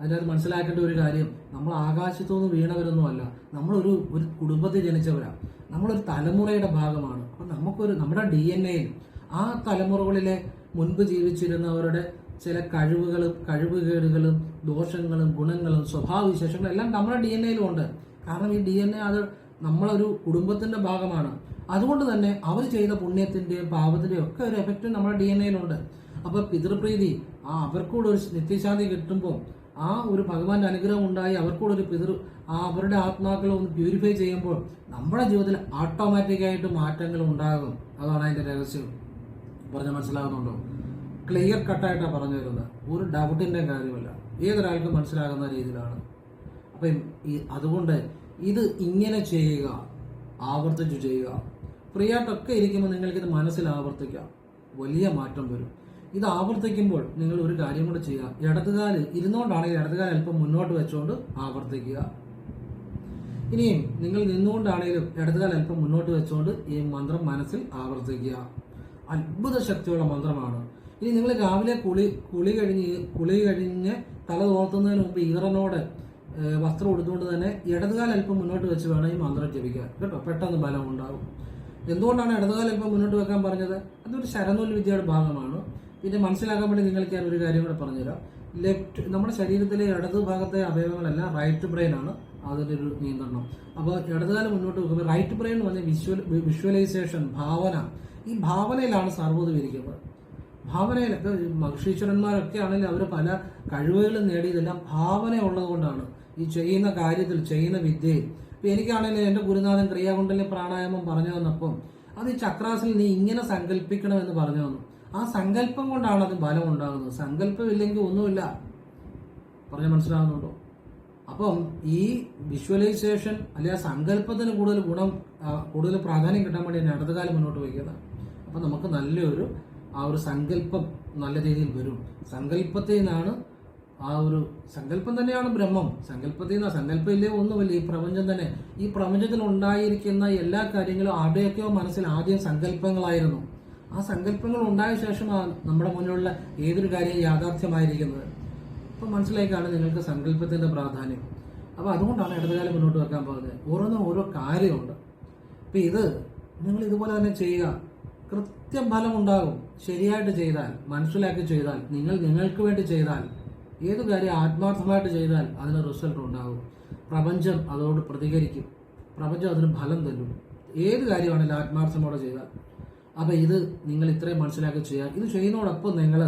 അതിനകത്ത് മനസ്സിലാക്കേണ്ട ഒരു കാര്യം നമ്മൾ ആകാശത്തുനിന്ന് വീണവരൊന്നുമല്ല. നമ്മളൊരു ഒരു കുടുംബത്തിൽ ജനിച്ചവരാണ് നമ്മളൊരു തലമുറയുടെ ഭാഗമാണ്. അപ്പം നമുക്കൊരു നമ്മുടെ ഡി എൻ എയിൽ ആ തലമുറകളിലെ മുൻപ് ജീവിച്ചിരുന്നവരുടെ ചില കഴിവുകളും കഴിവുകേടുകളും ദോഷങ്ങളും ഗുണങ്ങളും സ്വഭാവവിശേഷങ്ങളും എല്ലാം നമ്മുടെ ഡി എൻ എയിലും ഉണ്ട്. കാരണം ഈ ഡി എൻ എ അത് നമ്മളൊരു കുടുംബത്തിന്റെ ഭാഗമാണ്. അതുകൊണ്ട് തന്നെ അവർ ചെയ്ത പുണ്യത്തിന്റെയും പാപത്തിന്റെയും ഒക്കെ ഒരു എഫക്റ്റ് നമ്മുടെ ഡി എൻ എയിലുണ്ട് അപ്പൊ പിതൃപ്രീതി ആ അവർക്കൂടെ ഒരു നിത്യശാന്തി കിട്ടുമ്പോൾ ആ ഒരു ഭഗവാന്റെ അനുഗ്രഹം ഉണ്ടായി അവർക്കൂടെ ഒരു പിതൃ ആ അവരുടെ ആത്മാക്കളെ ഒന്ന് പ്യൂരിഫൈ ചെയ്യുമ്പോൾ നമ്മുടെ ജീവിതത്തിൽ ഓട്ടോമാറ്റിക്കായിട്ട് മാറ്റങ്ങൾ ഉണ്ടാകും. അതാണ് അതിന്റെ രഹസ്യം. പറഞ്ഞ മനസ്സിലാകുന്നുണ്ടോ? ക്ലിയർ കട്ടായിട്ടാണ് പറഞ്ഞു തരുന്നത്. ഒരു ഡൗട്ടിന്റെ കാര്യമല്ല. ഏതൊരാൾക്കും മനസ്സിലാകുന്ന രീതിയിലാണ്. അപ്പം ഈ അതുകൊണ്ട് ഇത് ഇങ്ങനെ ചെയ്യുക ആവർത്തിച്ചു ചെയ്യുക. ഫ്രീ ആയിട്ടൊക്കെ ഇരിക്കുമ്പോൾ നിങ്ങൾക്കിത് മനസ്സിൽ ആവർത്തിക്കാം. വലിയ മാറ്റം വരും. ഇത് ആവർത്തിക്കുമ്പോൾ നിങ്ങൾ ഒരു കാര്യം കൂടെ ചെയ്യുക. ഇടതുകാൽ ഇരുന്നുകൊണ്ടാണെങ്കിൽ ഇടതുകാൽ അല്പം മുന്നോട്ട് വെച്ചുകൊണ്ട് ആവർത്തിക്കുക. ഇനിയും നിങ്ങൾ നിന്നുകൊണ്ടാണെങ്കിലും ഇടതുകാൽ അല്പം മുന്നോട്ട് വെച്ചുകൊണ്ട് ഈ മന്ത്രം മനസ്സിൽ ആവർത്തിക്കുക. അത്ഭുത ശക്തിയുള്ള മന്ത്രമാണ്. ഇനി നിങ്ങൾ രാവിലെ കുളി കുളി കഴിഞ്ഞ് കുളി കഴിഞ്ഞ് തല തോർത്തുന്നതിന് മുമ്പ് ഈറനോട് വസ്ത്രം ഉടുത്തുകൊണ്ട് തന്നെ ഇടതുകാൽ അല്പം മുന്നോട്ട് വെച്ച് വേണം ഈ മന്ത്രം ജപിക്കാൻ. കേട്ടോ? പെട്ടെന്ന് ബലം ഉണ്ടാകും എന്തുകൊണ്ടാണ് ഇടതുകാൽ അല്പം മുന്നോട്ട് വെക്കാൻ പറഞ്ഞത്? അതൊരു ശരനൂൽ വിദ്യയുടെ ഭാഗമാണ്. പിന്നെ മനസ്സിലാക്കാൻ വേണ്ടി നിങ്ങൾക്ക് ഞാൻ ഒരു കാര്യം കൂടെ പറഞ്ഞുതരാം. ലെഫ്റ്റ് നമ്മുടെ ശരീരത്തിലെ ഇടതു ഭാഗത്തെ അവയവങ്ങളെല്ലാം റൈറ്റ് ബ്രെയിൻ ആണ്. അതിന്റെ ഒരു നിയന്ത്രണം. അപ്പോൾ ഇടതുകാലം മുന്നോട്ട് വെക്കുമ്പോൾ റൈറ്റ് ബ്രെയിൻ എന്ന് പറഞ്ഞാൽ വിഷ്വലൈസേഷൻ ഭാവന. ഈ ഭാവനയിലാണ് സർവത് വിരിക്കുന്നത് ഭാവനയിൽ ഭാവനയിലൊക്കെ മഹർഷീശ്വരന്മാരൊക്കെ ആണെങ്കിൽ അവർ പല കഴിവുകളും നേടിയതെല്ലാം ഭാവന ഉള്ളത് കൊണ്ടാണ്. ഈ ചെയ്യുന്ന കാര്യത്തിൽ ചെയ്യുന്ന വിദ്യയിൽ. ഇപ്പൊ എനിക്കാണെങ്കിൽ എന്റെ ഗുരുനാഥൻ ക്രിയാകുണ്ടലിലെ പ്രാണായാമം പറഞ്ഞു തന്നപ്പം അത് ഈ ചക്രാസിൽ നീ ഇങ്ങനെ സങ്കല്പിക്കണമെന്ന് പറഞ്ഞു തന്നു. ആ സങ്കല്പം കൊണ്ടാണ് അത് ബലം ഉണ്ടാകുന്നത് സങ്കല്പം ഇല്ലെങ്കിൽ ഒന്നുമില്ല. പറഞ്ഞ മനസ്സിലാകുന്നുണ്ടോ? അപ്പം ഈ വിഷ്വലൈസേഷൻ അല്ലെ ആ സങ്കല്പത്തിന് കൂടുതൽ ഗുണം കൂടുതൽ പ്രാധാന്യം കിട്ടാൻ വേണ്ടി ഞാൻ കാലം മുന്നോട്ട് വയ്ക്കുന്നത് അപ്പം നമുക്ക് നല്ലൊരു ആ ഒരു സങ്കല്പം നല്ല രീതിയിൽ വരും. സങ്കല്പത്തിൽ നിന്നാണ് ആ ഒരു സങ്കല്പം തന്നെയാണ് ബ്രഹ്മം. സങ്കല്പത്തിൽ നിന്ന് സങ്കല്പം ഇല്ലേ ഒന്നുമില്ല. ഈ പ്രപഞ്ചം തന്നെ ഈ പ്രപഞ്ചത്തിൽ ഉണ്ടായിരിക്കുന്ന എല്ലാ കാര്യങ്ങളും ആരുടെയൊക്കെയോ മനസ്സിൽ ആദ്യം സങ്കല്പങ്ങളായിരുന്നു. ആ സങ്കല്പങ്ങൾ ഉണ്ടായ ശേഷമാണ് നമ്മുടെ മുന്നിലുള്ള ഏതൊരു കാര്യം യാഥാർത്ഥ്യമായിരിക്കുന്നത്. അപ്പൊ മനസ്സിലാക്കാണ് നിങ്ങൾക്ക് സങ്കല്പത്തിന്റെ പ്രാധാന്യം. അപ്പോൾ അതുകൊണ്ടാണ് ഇടതുകാലം മുന്നോട്ട് വെക്കാൻ പോകുന്നത്. ഓരോന്നും ഓരോ കാര്യമുണ്ട്. അപ്പൊ ഇത് നിങ്ങൾ ഇതുപോലെ തന്നെ ചെയ്യുക. കൃത്യം ഫലം ഉണ്ടാകും ശരിയായിട്ട് ചെയ്താൽ മനസ്സിലാക്കി ചെയ്താൽ നിങ്ങൾ നിങ്ങൾക്ക് വേണ്ടി ചെയ്താൽ ഏത് കാര്യം ആത്മാർത്ഥമായിട്ട് ചെയ്താൽ അതിന് റിസൾട്ട് ഉണ്ടാകും. പ്രപഞ്ചം അതോട് പ്രതികരിക്കും. പ്രപഞ്ചം അതിന് ഫലം തരും. ഏത് കാര്യമാണെങ്കിലും ആത്മാർത്ഥമോടെ ചെയ്താൽ. അപ്പൊ ഇത് നിങ്ങൾ ഇത്രയും മനസ്സിലാക്കി ചെയ്യുക ഇത് ചെയ്യുന്നതോടൊപ്പം നിങ്ങൾ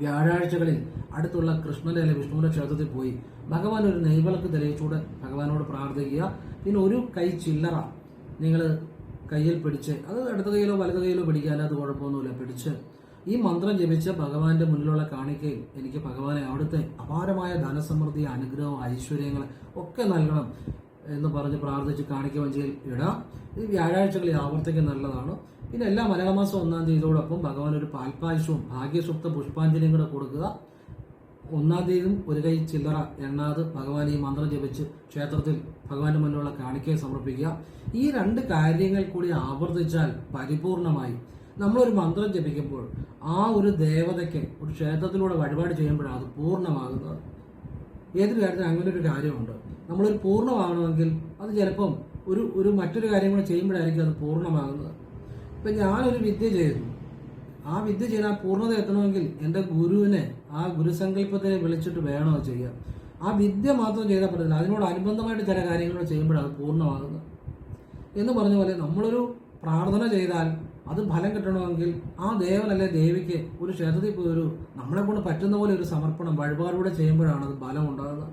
വ്യാഴാഴ്ചകളിൽ അടുത്തുള്ള കൃഷ്ണന്റെ അല്ലെങ്കിൽ വിഷ്ണുവിന്റെ ക്ഷേത്രത്തിൽ പോയി ഭഗവാൻ ഒരു നെയ്വിളക്ക് തെളിയിച്ചൂടെ ഭഗവാനോട് പ്രാർത്ഥിക്കുക. പിന്നെ ഒരു കൈ ചില്ലറ നിങ്ങൾ കയ്യിൽ പിടിച്ച് അത് ഇടത് കൈയിലോ വലത് കൈയിലോ പിടിക്കാൻ അത് കുഴപ്പമൊന്നുമില്ല. പിടിച്ച് ഈ മന്ത്രം ജപിച്ച് ഭഗവാന്റെ മുന്നിലുള്ള കാണിക്കയിൽ എനിക്ക് ഭഗവാനെ അവിടുത്തെ അപാരമായ ധനസമൃദ്ധി അനുഗ്രഹം ഐശ്വര്യങ്ങൾ ഒക്കെ നൽകണം. എന്ന് പറഞ്ഞ് പ്രാർത്ഥിച്ച് കാണിക്കുകയും ഇടാം. ഇത് വ്യാഴാഴ്ചകളിൽ ആവർത്തിക്കാൻ നല്ലതാണ്. പിന്നെ എല്ലാ മലയാള മാസം ഒന്നാം തീയതിയോടൊപ്പം ഭഗവാൻ ഒരു പാൽപ്പായസവും ഭാഗ്യസുപ്ത പുഷ്പാഞ്ജലിയും കൂടെ കൊടുക്കുക. ഒന്നാം തീയതിയും ഒരു കൈ ചില്ലറ എണ്ണാത് ഭഗവാൻ ഈ മന്ത്രം ജപിച്ച് ക്ഷേത്രത്തിൽ ഭഗവാന്റെ മുന്നിലുള്ള കാണിക്കയെ സമർപ്പിക്കുക. ഈ രണ്ട് കാര്യങ്ങൾ കൂടി ആവർത്തിച്ചാൽ പരിപൂർണമായി. നമ്മളൊരു മന്ത്രം ജപിക്കുമ്പോൾ ആ ഒരു ദേവതയ്ക്ക് ഒരു ക്ഷേത്രത്തിലൂടെ വഴിപാട് ചെയ്യുമ്പോഴാണ് അത് പൂർണമാകുന്നത്. ഏതൊരു കാര്യത്തിനും അങ്ങനെ ഒരു കാര്യമുണ്ട്. നമ്മളൊരു പൂർണമാകണമെങ്കിൽ അത് ചിലപ്പം ഒരു ഒരു മറ്റൊരു കാര്യം കൂടെ ചെയ്യുമ്പോഴായിരിക്കും അത് പൂർണമാകുന്നത്. ഇപ്പം ഞാനൊരു വിദ്യ ചെയ്തു ആ വിദ്യ ചെയ്യാൻ ആ പൂർണത എത്തണമെങ്കിൽ എന്റെ ഗുരുവിനെ ആ ഗുരുസങ്കല്പത്തിനെ വിളിച്ചിട്ട് വേണോ ചെയ്യാം ആ വിദ്യ മാത്രം ചെയ്താൽ പറ്റില്ല അതിനോട് അനുബന്ധമായിട്ട് ചില കാര്യങ്ങൾ ചെയ്യുമ്പോഴാണ് പൂർണമാകുന്നത്. എന്ന് പറഞ്ഞ പോലെ നമ്മളൊരു പ്രാർത്ഥന ചെയ്താൽ അത് ഫലം കിട്ടണമെങ്കിൽ ആ ദേവനല്ലേ ദേവിക്ക് ഒരു ക്ഷേത്രത്തിൽ പോയി ഒരു നമ്മളെ കൊണ്ട് പറ്റുന്ന പോലെ ഒരു സമർപ്പണം വഴിപാടുകൂടെ ചെയ്യുമ്പോഴാണ് അത് ഫലം ഉണ്ടാകുന്നത്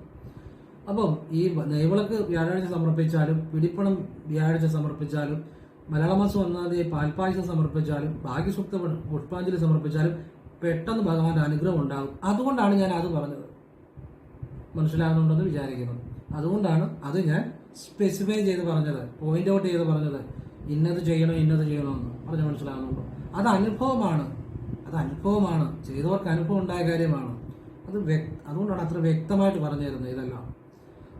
അപ്പം ഈ നെയ്വിളക്ക് വ്യാഴാഴ്ച സമർപ്പിച്ചാലും പിടിപ്പണം വ്യാഴാഴ്ച സമർപ്പിച്ചാലും മലയാള മാസം ഒന്നാം തീയതി പാൽപ്പായസം സമർപ്പിച്ചാലും ഭാഗ്യസുക്ത പുഷ്പാഞ്ജലി സമർപ്പിച്ചാലും പെട്ടെന്ന് ഭഗവാന്റെ അനുഗ്രഹം ഉണ്ടാകും. അതുകൊണ്ടാണ് ഞാൻ അത് പറഞ്ഞത്. മനസ്സിലാകുന്നുണ്ടെന്ന് വിചാരിക്കുന്നു. അതുകൊണ്ടാണ് അത് ഞാൻ സ്പെസിഫൈ ചെയ്ത് പറഞ്ഞത്. പോയിന്റ് ഔട്ട് ചെയ്ത് പറഞ്ഞത്. ഇന്നത് ചെയ്യണം ഇന്നത് ചെയ്യണമെന്ന് പറഞ്ഞ് മനസ്സിലാകുന്നുണ്ടോ? അത് അനുഭവമാണ്. അത് അനുഭവമാണ്. ചെയ്തവർക്ക് അനുഭവം ഉണ്ടായ കാര്യമാണ്. അത് അതുകൊണ്ടാണ് അത്ര വ്യക്തമായിട്ട് പറഞ്ഞു തരുന്നത് ഇതെല്ലാം.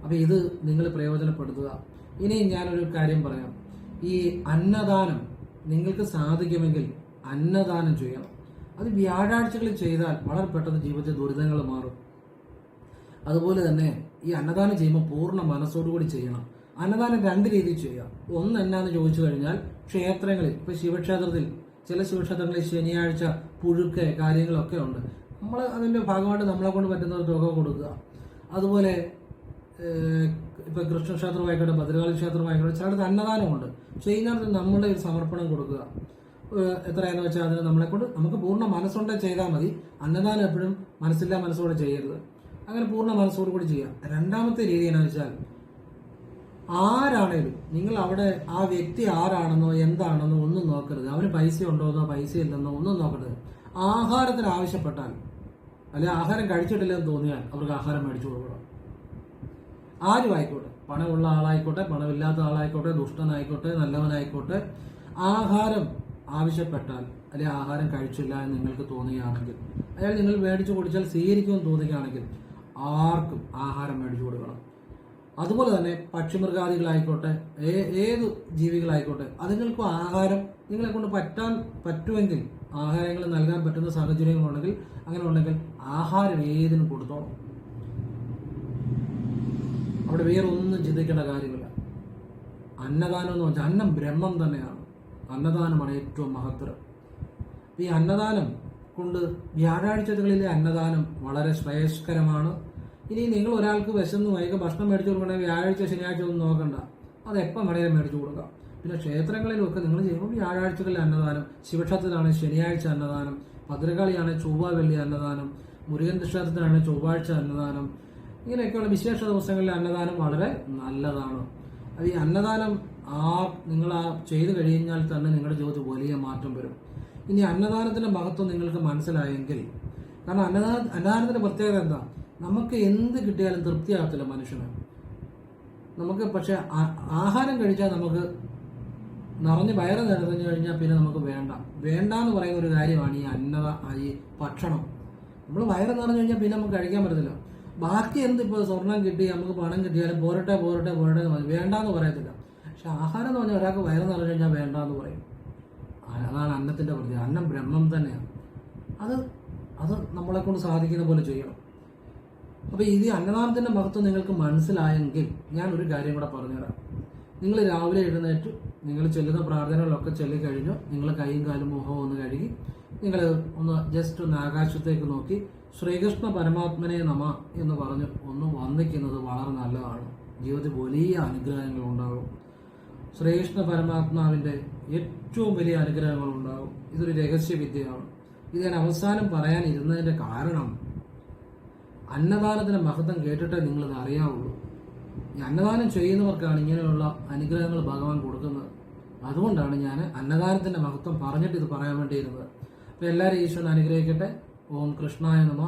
അപ്പൊ ഇത് നിങ്ങൾ പ്രയോജനപ്പെടുത്തുക. ഇനി ഞാനൊരു കാര്യം പറയാം. ഈ അന്നദാനം നിങ്ങൾക്ക് സാധിക്കുമെങ്കിൽ അന്നദാനം ചെയ്യണം അത് വ്യാഴാഴ്ചകളിൽ ചെയ്താൽ വളരെ പെട്ടെന്ന് ജീവിതത്തിൽ ദുരിതങ്ങൾ മാറും. അതുപോലെ തന്നെ ഈ അന്നദാനം ചെയ്യുമ്പോൾ പൂർണ മനസ്സോടുകൂടി ചെയ്യണം. അന്നദാനം രണ്ട് രീതിയിൽ ചെയ്യാം. ഒന്ന് എന്നാന്ന് ചോദിച്ചു കഴിഞ്ഞാൽ ക്ഷേത്രങ്ങളിൽ ഇപ്പൊ ശിവക്ഷേത്രത്തിൽ ചില ശിവക്ഷേത്രങ്ങളിൽ ശനിയാഴ്ച പുഴുക്ക് കാര്യങ്ങളൊക്കെ ഉണ്ട്. നമ്മൾ അതിന്റെ ഭാഗമായിട്ട് നമ്മളെ കൊണ്ട് പറ്റുന്ന ഒരു തുക കൊടുക്കുക. അതുപോലെ ഏഹ്, ഇപ്പൊ കൃഷ്ണക്ഷേത്രമായിക്കോട്ടെ ഭദ്രകാളി ക്ഷേത്രമായിക്കോട്ടെ ചിലടത്ത് അന്നദാനമുണ്ട്. ചെയ്യുന്നിടത്ത് നമ്മുടെ ഒരു സമർപ്പണം കൊടുക്കുക. എത്രയെന്ന് വെച്ചാൽ അതിന് നമ്മളെ കൊണ്ട് നമുക്ക് പൂർണ മനസ്സുണ്ടെ ചെയ്താൽ മതി. അന്നദാനം എപ്പോഴും മനസ്സില്ലാ മനസ്സോടെ ചെയ്യരുത്. അങ്ങനെ പൂർണ മനസ്സോടു കൂടി ചെയ്യാം. രണ്ടാമത്തെ രീതി എന്ന് വെച്ചാൽ ആരാണേലും നിങ്ങൾ അവിടെ ആ വ്യക്തി ആരാണെന്നോ എന്താണെന്നോ ഒന്നും നോക്കരുത്. അവന് പൈസ ഉണ്ടോന്നോ പൈസ ഇല്ലെന്നോ ഒന്നും നോക്കരുത്. ആഹാരത്തിന് ആവശ്യപ്പെട്ടാൽ അല്ലെ ആഹാരം കഴിച്ചിട്ടില്ലെന്ന് തോന്നിയാൽ അവർക്ക് ആഹാരം മേടിച്ചു കൊടുക്കണം. ആരും ആയിക്കോട്ടെ പണമുള്ള ആളായിക്കോട്ടെ പണമില്ലാത്ത ആളായിക്കോട്ടെ ദുഷ്ടനായിക്കോട്ടെ നല്ലവനായിക്കോട്ടെ ആഹാരം ആവശ്യപ്പെട്ടാൽ അല്ലെ ആഹാരം കഴിച്ചില്ല എന്ന് നിങ്ങൾക്ക് തോന്നുകയാണെങ്കിൽ അയാൾ നിങ്ങൾ മേടിച്ചു കുടിച്ചാൽ സ്വീകരിക്കുമെന്ന് തോന്നുകയാണെങ്കിൽ ആർക്കും ആഹാരം മേടിച്ചു കൊടുക്കണം. അതുപോലെ തന്നെ പക്ഷിമൃഗാദികളായിക്കോട്ടെ ഏത് ജീവികളായിക്കോട്ടെ അതുങ്ങൾക്കും ആഹാരം നിങ്ങളെ കൊണ്ട് പറ്റാൻ പറ്റുമെങ്കിൽ ആഹാരങ്ങൾ നൽകാൻ പറ്റുന്ന സാഹചര്യങ്ങളുണ്ടെങ്കിൽ അങ്ങനെ ഉണ്ടെങ്കിൽ ആഹാരം ഏതിനും കൊടുത്തോളാം. അവിടെ വേറെ ഒന്നും ചിന്തിക്കേണ്ട കാര്യമില്ല. അന്നദാനം എന്ന് വെച്ചാൽ അന്നം ബ്രഹ്മം തന്നെയാണ്. അന്നദാനമാണ് ഏറ്റവും മഹത്തരം. ഈ അന്നദാനം കൊണ്ട് വ്യാഴാഴ്ചകളിലെ അന്നദാനം വളരെ ശ്രേയസ്കരമാണ്. ഇനി നിങ്ങൾ ഒരാൾക്ക് വിശന്ന് വൈകി ഭക്ഷണം മേടിച്ചു കൊടുക്കണമെങ്കിൽ വ്യാഴാഴ്ച ശനിയാഴ്ച ഒന്നും നോക്കണ്ട. അത് എപ്പം വേണേലും മേടിച്ചു കൊടുക്കാം. പിന്നെ ക്ഷേത്രങ്ങളിലൊക്കെ നിങ്ങൾ ചെയ്യുമ്പോൾ വ്യാഴാഴ്ചകളിൽ അന്നദാനം ശിവക്ഷേത്രത്തിലാണ് ശനിയാഴ്ച അന്നദാനം ഭദ്രകാളിയാണ് ചൊവ്വ വെള്ളി അന്നദാനം മുരുകൻ ക്ഷേത്രത്തിലാണ് ചൊവ്വാഴ്ച അന്നദാനം ഇങ്ങനെയൊക്കെയുള്ള വിശേഷ ദിവസങ്ങളിൽ അന്നദാനം വളരെ നല്ലതാണ്. അത് ഈ അന്നദാനം ആ നിങ്ങൾ ആ ചെയ്തു കഴിഞ്ഞാൽ തന്നെ നിങ്ങളുടെ ജീവിതത്തിൽ വലിയ മാറ്റം വരും. ഇനി അന്നദാനത്തിന്റെ മഹത്വം നിങ്ങൾക്ക് മനസ്സിലായെങ്കിൽ കാരണം അന്നദാന അന്നദാനത്തിന്റെ പ്രത്യേകത എന്താ? നമുക്ക് എന്ത് കിട്ടിയാലും തൃപ്തിയാകത്തില്ല മനുഷ്യന്. നമുക്ക് പക്ഷെ ആഹാരം കഴിച്ചാൽ നമുക്ക് നിറഞ്ഞ് വയറ് നിറഞ്ഞു കഴിഞ്ഞാൽ പിന്നെ നമുക്ക് വേണ്ട. വേണ്ട എന്ന് പറയുന്ന ഒരു കാര്യമാണ് ഈ അന്നദ ഈ ഭക്ഷണം. നമ്മൾ വയറ് നിറഞ്ഞു കഴിഞ്ഞാൽ പിന്നെ നമുക്ക് കഴിക്കാൻ പറ്റത്തില്ല. ബാക്കി എന്ത് ഇപ്പോൾ സ്വർണം കിട്ടി നമുക്ക് പണം കിട്ടിയാലും പോരട്ടെ പോരട്ടെ പോരട്ടെ എന്ന് പറയും വേണ്ട എന്ന് പറയത്തില്ല. പക്ഷെ ആഹാരം എന്ന് പറഞ്ഞാൽ ഒരാൾക്ക് വയറ് നിറഞ്ഞു കഴിഞ്ഞാൽ വേണ്ട എന്ന് പറയും. അതാണ് അന്നത്തിന്റെ പ്രതി അന്നം ബ്രഹ്മം തന്നെയാണ്. അത് അത് നമ്മളെ കൊണ്ട് സാധിക്കുന്ന പോലെ ചെയ്യണം. അപ്പോൾ ഇത് അന്നദാനത്തിന്റെ മഹത്വം നിങ്ങൾക്ക് മനസ്സിലായെങ്കിൽ ഞാൻ ഒരു കാര്യം കൂടെ പറഞ്ഞുതരാം. നിങ്ങൾ രാവിലെ എഴുന്നേറ്റ് നിങ്ങൾ ചെല്ലുന്ന പ്രാർത്ഥനകളൊക്കെ ചൊല്ലിക്കഴിഞ്ഞു നിങ്ങൾ കൈയും കാലും മുഖവും ഒന്ന് കഴുകി നിങ്ങൾ ഒന്ന് ജസ്റ്റ് ഒന്ന് ആകാശത്തേക്ക് നോക്കി ശ്രീകൃഷ്ണ പരമാത്മനെ നമ എന്ന് പറഞ്ഞ് ഒന്ന് വന്നിക്കുന്നത് വളരെ നല്ലതാണ്. ജീവിതത്തിൽ വലിയ അനുഗ്രഹങ്ങൾ ഉണ്ടാകും. ശ്രീകൃഷ്ണ പരമാത്മാവിന്റെ ഏറ്റവും വലിയ അനുഗ്രഹങ്ങൾ ഉണ്ടാകും. ഇതൊരു രഹസ്യവിദ്യയാണ് ഇത് ഞാൻ അവസാനം പറയാൻ ഇരുന്നതിന്റെ കാരണം അന്നദാനത്തിന്റെ മഹത്വം കേട്ടിട്ടേ നിങ്ങളിത് അറിയാവുള്ളൂ. ഈ അന്നദാനം ചെയ്യുന്നവർക്കാണ് ഇങ്ങനെയുള്ള അനുഗ്രഹങ്ങൾ ഭഗവാൻ കൊടുക്കുന്നത്. അതുകൊണ്ടാണ് ഞാൻ അന്നദാനത്തിന്റെ മഹത്വം പറഞ്ഞിട്ട് ഇത് പറയാൻ വേണ്ടിയിരുന്നത്. അപ്പൊ എല്ലാവരും ഈശ്വരൻ അനുഗ്രഹിക്കട്ടെ. ഓം കൃഷ്ണായ നമ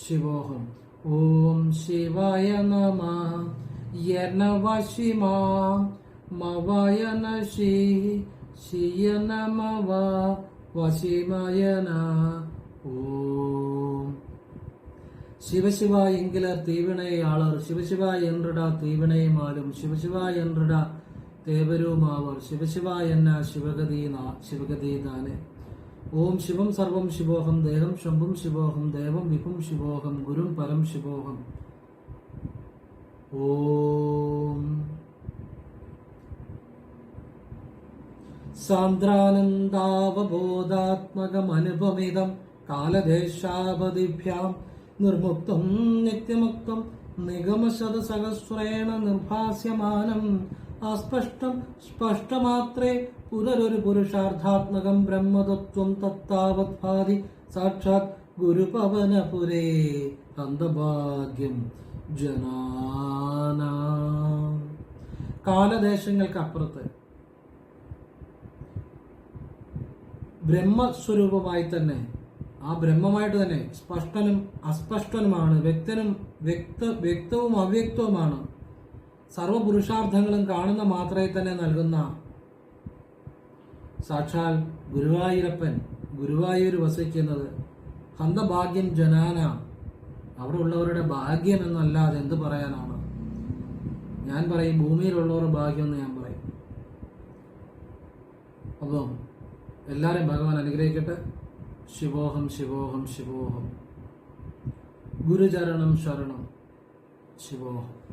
ശിവോഹം ഓം ശിവായ നമ യനവശിമാ മവയന ശി ശിയന മവ വശിമയന ഓം சிவசிவ என்கிறார் தீவினையாளர் சிவசிவா என்றடா தீவினையுமாலும் சிவசிவா என்றடா தேவருமாவர் சிவசிவா என்ன சிவகதி நா- சிவகதி ഓം ശിവം സർവം ശിവോഹം ദേഹം ശംഭും ശിവോഹം ദേവം വിഭും ശിവോഹം ഗുരും പരം ശിവോഹം. ഓം. സാന്ദ്രാനന്ദാവബോധാത്മകമനുപമിതം കാലദേശാപതിഭ്യാം നിർമുക്തം നിത്യമുക്തം നിഗമശതസഹസ്രേണ നിർഭാസ്യമാനം. അസ്പഷ്ടം സ്പഷ്ടമാത്രേ പുനരൊരു പുരുഷാർത്ഥാത്മകം ബ്രഹ്മതത്വം തത്താവത് ഭാതി സാക്ഷാത് ഗുരുപവനപുരേ അന്തഭാഗ്യം ജനാന. കാലദേശങ്ങൾക്കപ്പുറത്ത് ബ്രഹ്മസ്വരൂപമായി തന്നെ ആ ബ്രഹ്മമായിട്ട് തന്നെ സ്പഷ്ടനും അസ്പഷ്ടനുമാണ് വ്യക്തനും വ്യക്ത വ്യക്തവും അവ്യക്തവുമാണ്. സർവപുരുഷാർത്ഥങ്ങളും കാണുന്ന മാത്രമേ തന്നെ നൽകുന്ന സാക്ഷാൽ ഗുരുവായൂരപ്പൻ ഗുരുവായൂർ വസിക്കുന്നത് ഹന്തഭാഗ്യം ജനാന അവിടെ ഉള്ളവരുടെ ഭാഗ്യം എന്നല്ലാതെ എന്ത് പറയാനാണ്? ഞാൻ പറയും ഭൂമിയിലുള്ളവരുടെ ഭാഗ്യം എന്ന് ഞാൻ പറയും. അപ്പം എല്ലാവരെയും ഭഗവാൻ അനുഗ്രഹിക്കട്ടെ. ശിവോഹം ശിവോഹം ശിവോഹം. ഗുരുചരണം ശരണം. ശിവോഹം.